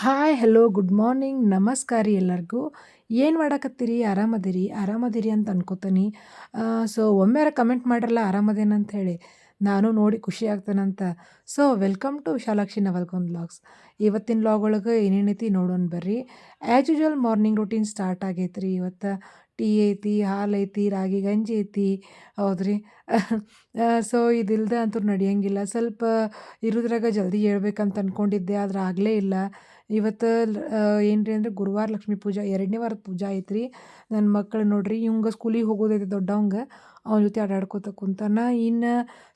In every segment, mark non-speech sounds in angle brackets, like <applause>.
Hi, hello, good morning, ನಮಸ್ಕಾರ ರೀ ಎಲ್ಲರಿಗೂ. ಏನು ಮಾಡಾಕತ್ತೀರಿ? ಆರಾಮದಿರಿ? ಆರಾಮದಿರಿ ಅಂತ ಅನ್ಕೋತೀನಿ. ಸೊ, ಒಮ್ಮೆರ ಕಮೆಂಟ್ ಮಾಡಿರಲ್ಲ ಆರಾಮದೇನಂತ ಹೇಳಿ. ನಾನು ನೋಡಿ ಖುಷಿ ಆಗ್ತಾನಂತ. So, welcome to Vishalakshi Navalgund blogs ಇವತ್ತಿನ ಬ್ಲಾಗ್ ಒಳಗೆ ಏನೇನೈತಿ ನೋಡೋಣ ಬರ್ರಿ. As usual morning routine start ಆಗೈತೆ ರೀ ಇವತ್ತು ಟೀ ಐತಿ, ಹಾಲು ಐತಿ, ರಾಗಿ ಗಂಜಿ ಐತಿ. ಹೌದ್ರಿ? <laughs> ಸೊ ಇದಿಲ್ಲದೆ ಅಂತೂ ನಡೆಯಂಗಿಲ್ಲ. ಸ್ವಲ್ಪ ಇರೋದ್ರಾಗ ಜಲ್ದಿ ಹೇಳ್ಬೇಕಂತ ಅಂದ್ಕೊಂಡಿದ್ದೆ ಆದ್ರೆ ಆಗಲೇ ಇಲ್ಲ. ಇವತ್ತು ಏನು ರೀ ಅಂದರೆ ಗುರುವಾರ ಲಕ್ಷ್ಮೀ ಪೂಜೆ, ಎರಡನೇ ವಾರದ ಪೂಜೆ ಐತ್ರಿ. ನನ್ನ ಮಕ್ಕಳು ನೋಡಿರಿ ಇವಂಗ ಸ್ಕೂಲಿಗೆ ಹೋಗೋದೈತೆ ದೊಡ್ಡವಂಗೆ ಅವನ ಜೊತೆ ಆಟಾಡ್ಕೋತ ಕುಂತಾನ. ಇನ್ನು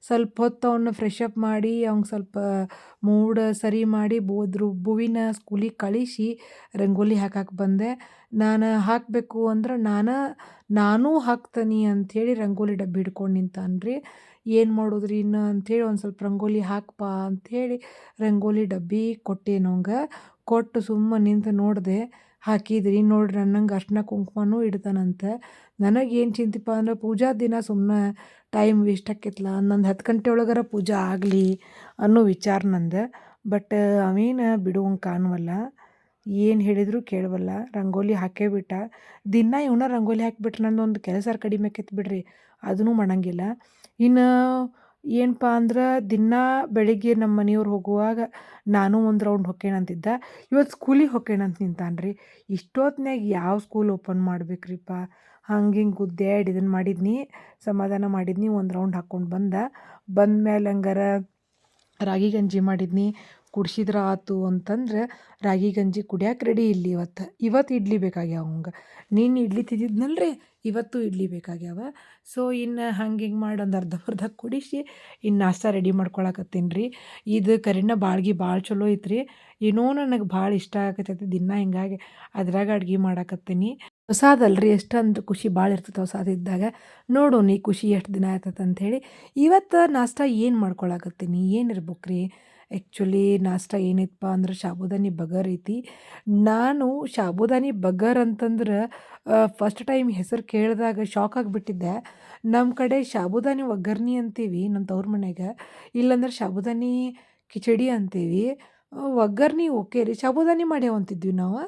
ಸ್ವಲ್ಪ ಹೊತ್ತು ಅವನ್ನ ಫ್ರೆಶ್ ಅಪ್ ಮಾಡಿ, ಅವ್ನಿಗೆ ಸ್ವಲ್ಪ ಮೂಡ್ ಸರಿ ಮಾಡಿ, ಬೋದ್ರು ಬುವಿನ ಸ್ಕೂಲಿಗೆ ಕಳಿಸಿ, ರಂಗೋಲಿ ಹಾಕಕ್ಕೆ ಬಂದೆ. ನಾನು ಹಾಕಬೇಕು ಅಂದ್ರೆ ನಾನು, ನಾನೂ ಹಾಕ್ತೀನಿ ಅಂಥೇಳಿ ರಂಗೋಲಿ ಡಬ್ಬಿ ಹಿಡ್ಕೊಂಡು ನಿಂತಾನ್ರಿ. ಏನು ಮಾಡೋದ್ರಿ ಇನ್ನು ಅಂಥೇಳಿ ಒಂದು ಸ್ವಲ್ಪ ರಂಗೋಲಿ ಹಾಕಪ್ಪ ಅಂಥೇಳಿ ರಂಗೋಲಿ ಡಬ್ಬಿ ಕೊಟ್ಟೇನವಂಗೆ ಕೊಟ್ಟು ಸುಮ್ಮನೆ ನಿಂತು ನೋಡಿದೆ, ಹಾಕಿದ್ರಿ ನೋಡ್ರಿ ನನ್ನಂಗೆ ಅರ್ಶಿನ ಕುಂಕುಮನೂ ಇಡ್ತಾನಂತೆ. ನನಗೇನು ಚಿಂತಿಪ್ಪ ಅಂದ್ರೆ ಪೂಜಾ ದಿನ ಸುಮ್ಮನೆ ಟೈಮ್ ವೇಸ್ಟ್ ಆಕೈತ್ಲ. ನಂದು ಹತ್ತು ಗಂಟೆ ಒಳಗಾರ ಪೂಜೆ ಆಗಲಿ ಅನ್ನೋ ವಿಚಾರ ನಂದು. ಬಟ್ ಅವೇನು ಬಿಡುವಂಗೆ ಕಾಣುವಲ್ಲ. ಏನು ಹೇಳಿದರೂ ಕೇಳವಲ್ಲ. ರಂಗೋಲಿ ಹಾಕೇ ಬಿಟ್ಟ. ದಿನ ಇವನ ರಂಗೋಲಿ ಹಾಕಿಬಿಟ್ರೆ ನಂದೊಂದು ಕೆಲಸ ಕಡಿಮೆ ಆಕೈತೆ ಬಿಡ್ರಿ. ಅದೂ ಮಾಡಂಗಿಲ್ಲ. ಇನ್ನು ಏನಪ್ಪ ಅಂದ್ರೆ ದಿನ ಬೆಳಿಗ್ಗೆ ನಮ್ಮ ಮನೆಯವ್ರು ಹೋಗುವಾಗ ನಾನು ಒಂದು ರೌಂಡ್ ಹೊಕ್ಕೇನಂತಿದ್ದ ಇವತ್ತು ಸ್ಕೂಲಿಗೆ ಹೊಕ್ಕೇನಂತ ನಿಂತಾನೆ ರೀ ಇಷ್ಟೊತ್ನ್ಯಾಗ ಯಾವ ಸ್ಕೂಲ್ ಓಪನ್ ಮಾಡ್ಬೇಕ್ರಿಪ್ಪ ಹಂಗೆ ಹಿಂಗೆ ಗುದ್ದಾಡಿ ಇದನ್ನು ಮಾಡಿದ್ನಿ, ಸಮಾಧಾನ ಮಾಡಿದ್ನಿ, ಒಂದು ರೌಂಡ್ ಹಾಕ್ಕೊಂಡು ಬಂದ. ಬಂದ ಮೇಲೆ ಹಂಗಾರ ರಾಗಿ ಗಂಜಿ ಮಾಡಿದ್ನಿ. ಕುಡ್ಸಿದ್ರೆ ಆತು ಅಂತಂದ್ರೆ ರಾಗಿ ಗಂಜಿ ಕುಡಿಯಕ್ಕೆ ರೆಡಿ ಇಲ್ಲಿ ಇವತ್ತು. ಇವತ್ತು ಇಡ್ಲಿ ಬೇಕಾಗ್ಯಾವ ಅವಂಗೆ ನೀನು ಇಡ್ಲಿ ತಿಂದಿದ್ನಲ್ರಿ? ಇವತ್ತು ಇಡ್ಲಿ ಬೇಕಾಗ್ಯಾವ ಸೊ ಇನ್ನು ಹಂಗೆ ಹಿಂಗೆ ಮಾಡಿ ಒಂದು ಕುಡಿಸಿ, ಇನ್ನು ನಾಷ್ಟ ರೆಡಿ ಮಾಡ್ಕೊಳಕತ್ತೀನಿ ರೀ. ಇದು ಕರಿನ ಬಾಳ್ಗೆ ಭಾಳ ಚಲೋ ಐತ್ರಿ. ಏನೋ ನನಗೆ ಭಾಳ ಇಷ್ಟ ಆಗತ್ತೈತಿ ದಿನ ಹಿಂಗಾಗಿ ಅದ್ರಾಗ ಅಡ್ಗೆ ಮಾಡಾಕತ್ತೀನಿ. ಹೊಸಾದಲ್ರಿ ಎಷ್ಟೊಂದು ಖುಷಿ ಭಾಳ ಇರ್ತೈತೆ ಹೊಸಾದಿದ್ದಾಗ ನೋಡು ನೀ ಖುಷಿ ಎಷ್ಟು ದಿನ ಆಯ್ತದ ಹೇಳಿ. ಇವತ್ತು ನಾಷ್ಟ ಏನು ಮಾಡ್ಕೊಳಕತ್ತೀನಿ, ಏನು ಇರ್ಬೇಕು ರೀ ಆ್ಯಕ್ಚುಲಿ ನಾಷ್ಟ ಏನಿತ್ತಪ್ಪ ಅಂದ್ರೆ ಸಾಬುದಾನಿ ಬಗರ್ ಐತಿ. ನಾನು ಶಾಬುದಾನಿ ಬಗರ್ ಅಂತಂದ್ರೆ ಫಸ್ಟ್ ಟೈಮ್ ಹೆಸರು ಕೇಳಿದಾಗ ಶಾಕ್ ಆಗಿಬಿಟ್ಟಿದ್ದೆ. ನಮ್ಮ ಕಡೆ ಸಾಬುದಾನಿ ಒಗ್ಗರ್ಣಿ ಅಂತೀವಿ ನಮ್ಮ ತವ್ರ ಮನೆಗೆ ಇಲ್ಲಾಂದ್ರೆ ಸಾಬುದಾನಿ ಕಿಚಡಿ ಅಂತೀವಿ. ಒಗ್ಗರ್ಣಿ ಓಕೆ ರೀ. ಸಾಬುದಾನಿ ಮಾಡ್ಯಾವಂತಿದ್ವಿ ನಾವು.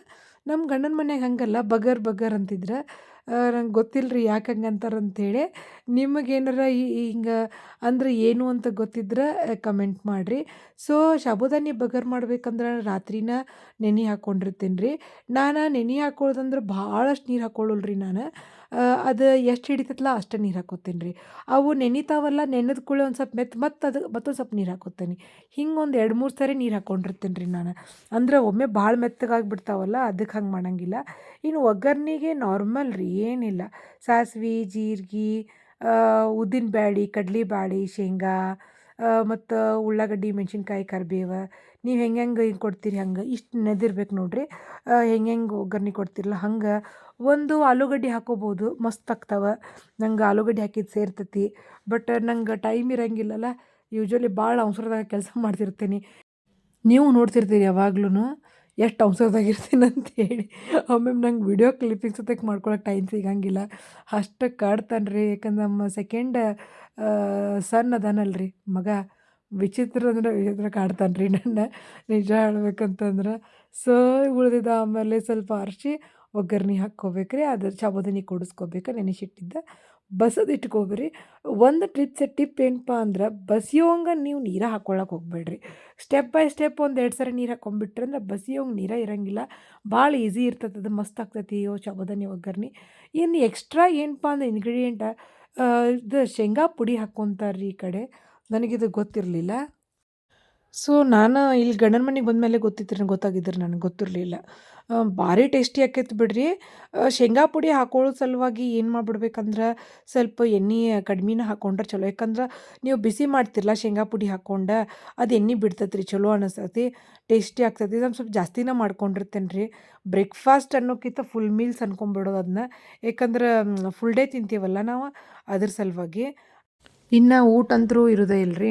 ನಮ್ಮ ಗಂಡನ ಮನೆಗೆ ಹಂಗಲ್ಲ. ಬಗರ್ ಬಗರ್ ಅಂತಿದ್ರೆ. ನಂಗೆ ಗೊತ್ತಿಲ್ಲ ರೀ ಯಾಕೆ ಹಂಗೆ ಅಂತಾರೆ ಅಂಥೇಳಿ ನಿಮಗೇನಾರ ಹಿಂಗೆ ಅಂದ್ರೆ ಏನು ಅಂತ ಗೊತ್ತಿದ್ರೆ ಕಮೆಂಟ್ ಮಾಡಿರಿ. ಸೊ ಸಾಬುದಾನಿ ಬಗರ್ ಮಾಡ್ಬೇಕಂದ್ರೆ ರಾತ್ರಿನ ನೆನೆ ಹಾಕ್ಕೊಂಡಿರ್ತೀನಿ ರೀ ನಾನು ನೆನೆ ಹಾಕೊಳ್ಳೋದಂದ್ರೆ ಭಾಳಷ್ಟು ನೀರು ಹಾಕ್ಕೊಳ್ಳಲ್ಲ ನಾನು. ಅದು ಎಷ್ಟು ಹಿಡಿತೈತಲ್ಲ ಅಷ್ಟೇ ನೀರು ಹಾಕೋತೀನಿ ರೀ. ಅವು ನೆನಿತಾವಲ್ಲ ನೆನೆದ ಕೂಡ ಒಂದು ಸ್ವಲ್ಪ ಮೆತ್ತ ಮತ್ತು ಅದು, ಮತ್ತೊಂದು ಸ್ವಲ್ಪ ನೀರು ಹಾಕೋತೀನಿ. ಹಿಂಗೆ ಒಂದು ಎರಡು, ಮೂರು ಸಾರಿ ನೀರು ಹಾಕ್ಕೊಂಡಿರ್ತೀನಿ ರೀ ನಾನು. ಅಂದ್ರೆ ಒಮ್ಮೆ ಭಾಳ ಮೆತ್ತಗಾಗ್ಬಿಡ್ತಾವಲ್ಲ ಅದಕ್ಕೆ ಹಂಗೆ ಮಾಡೋಂಗಿಲ್ಲ. ಇನ್ನು ಒಗ್ಗರ್ಣೆಗೆ ನಾರ್ಮಲ್ ರೀ, ಏನಿಲ್ಲ. ಸಾಸ್ವೆ, ಜೀರ್ಗೆ ಉದ್ದಿನ ಬ್ಯಾಳಿ, ಕಡ್ಲೆ ಬ್ಯಾಳಿ, ಶೇಂಗಾ ಮತ್ತು ಉಳ್ಳಾಗಡ್ಡಿ, ಮೆಣಸಿನ್ಕಾಯಿ, ಕರಿಬೇವು. ನೀವು ಹೆಂಗೆ ಹೆಂಗೆ ಹಿಂಗೆ ಕೊಡ್ತೀರಿ ಹಂಗೆ? ಇಷ್ಟು ನೆದಿರ್ಬೇಕು ನೋಡಿರಿ. ಹೆಂಗೆ ಹೆಂಗೆ ಒಗ್ಗರ್ಣೆ ಕೊಡ್ತಿರಲ್ಲ ಹಂಗೆ ಒಂದು ಆಲೂಗಡ್ಡೆ ಹಾಕೋಬೋದು, ಮಸ್ತ್ ಆಗ್ತಾವೆ. ನಂಗೆ ಆಲೂಗಡ್ಡೆ ಹಾಕಿದ್ದು ಸೇರ್ತೈತಿ ಬಟ್ ನಂಗೆ ಟೈಮ್ ಇರಂಗಿಲ್ಲಲ್ಲ. ಯೂಶ್ವಲಿ ಭಾಳ ಅವಸರದಾಗ ಕೆಲಸ ಮಾಡ್ತಿರ್ತೀನಿ. ನೀವು ನೋಡ್ತಿರ್ತೀರಿ ಯಾವಾಗ್ಲೂ ಎಷ್ಟು ಅವಸರದಾಗಿರ್ತೀನಿ ಅಂತೇಳಿ ಆಮೇಲೆ ನಂಗೆ ವಿಡಿಯೋ ಕ್ಲಿಪ್ಪಿಂಗ್ಸ್ ಸತಕ್ಕೆ ಮಾಡ್ಕೊಳಕ್ಕೆ ಟೈಮ್ ಸಿಗಂಗಿಲ್ಲ. ಅಷ್ಟು ಕಾಡ್ತಾನೆ ರೀ ಯಾಕಂದ್ರೆ ನಮ್ಮ ಸೆಕೆಂಡ್ ಸನ್ ಅದಾನಲ್ರಿ. ಮಗ ವಿಚಿತ್ರ ಅಂದ್ರೆ ವಿಚಿತ್ರ ಕಾಡ್ತಾನೆ ರೀ ನನ್ನ. ನಿಜ ಹೇಳ್ಬೇಕಂತಂದ್ರೆ. ಸೊ ಉಳಿದಿದ್ದ ಆಮೇಲೆ ಸ್ವಲ್ಪ ಅರ್ಶಿ ಒಗ್ಗರ್ಣೆ ಹಾಕ್ಕೋಬೇಕ್ರಿ, ಅದ್ರ ಚಾಬೋದನಿ ಕೂಡಿಸ್ಕೋಬೇಕು, ನೆನೆಸಿಟ್ಟಿದ್ದ. ಬಸದು ಇಟ್ಕೋಬೇರಿ ಒಂದು ಟ್ರಿಪ್ಸ್ ಟಿಪ್ ಏನಪ್ಪ ಅಂದ್ರೆ, ಬಸಿಯೋಂಗೆ ನೀವು ನೀರು ಹಾಕ್ಕೊಳಕ್ಕೆ ಹೋಗ್ಬೇಡ್ರಿ. ಸ್ಟೆಪ್ ಬೈ ಸ್ಟೆಪ್ ಒಂದು ಎರಡು ಸರಿ ನೀರು ಹಾಕ್ಕೊಂಬಿಟ್ರೆ ಅಂದ್ರೆ, ಬಸಿಯೋಂಗ ನೀರು ಇರಂಗಿಲ್ಲ. ಭಾಳ ಈಸಿ ಇರ್ತದೆ ಅದು ಮಸ್ತ್ ಆಗ್ತೈತಿ ಯೋ ಚಬೋದನಿ ಒಗ್ಗರ್ಣೆ. ಇನ್ನು ಎಕ್ಸ್ಟ್ರಾ ಏನಪ್ಪ ಅಂದ್ರೆ ಇಂಗ್ರೀಡಿಯೆಂಟ ಇದು ಶೇಂಗಾ ಪುಡಿ ಹಾಕ್ಕೊಂತಾರೆ ರೀ ಈ ಕಡೆ. ನನಗಿದು ಗೊತ್ತಿರಲಿಲ್ಲ. ಸೊ ನಾನು ಇಲ್ಲಿ ಗಂಡನ ಮನೆಗೆ ಬಂದಮೇಲೆ ಗೊತ್ತಿತ್ತು ನನಗೆ ಗೊತ್ತಾಗಿದ್ರು ನನಗೆ ಗೊತ್ತಿರಲಿಲ್ಲ. ಭಾರಿ ಟೇಸ್ಟಿ ಆಕೈತಿ ಬಿಡ್ರಿ. ಶೇಂಗಾ ಪುಡಿ ಹಾಕೊಳ್ಳೋ ಸಲುವಾಗಿ ಏನು ಮಾಡಿಬಿಡ್ಬೇಕಂದ್ರೆ ಸ್ವಲ್ಪ ಎಣ್ಣೆ ಕಡ್ಮೆನ ಹಾಕೊಂಡ್ರೆ ಚಲೋ. ಯಾಕಂದ್ರೆ ನೀವು ಬಿಸಿ ಮಾಡ್ತಿರಲ್ಲ ಶೇಂಗಾ ಪುಡಿ ಹಾಕ್ಕೊಂಡು ಅದು ಎಣ್ಣೆ ಬಿಡ್ತೈತೆ ರೀ ಚಲೋ ಅನಿಸ್ತೈತಿ, ಟೇಸ್ಟಿ ಆಗ್ತೈತಿ. ನಾನು ಸ್ವಲ್ಪ ಜಾಸ್ತಿನೇ ಮಾಡ್ಕೊಂಡಿರ್ತೇನೆ ರೀ. ಬ್ರೇಕ್ಫಾಸ್ಟ್ ಅನ್ನೋಕ್ಕಿಂತ ಫುಲ್ ಮೀಲ್ಸ್ ಅನ್ಕೊಂಬಿಡೋದು ಅದನ್ನ ಯಾಕಂದ್ರೆ ಫುಲ್ ಡೇ ತಿಂತೀವಲ್ಲ ನಾವು ಅದ್ರ ಸಲುವಾಗಿ. ಇನ್ನು ಊಟ ಅಂತರೂ ಇರೋದೇ ಇಲ್ಲ ರೀ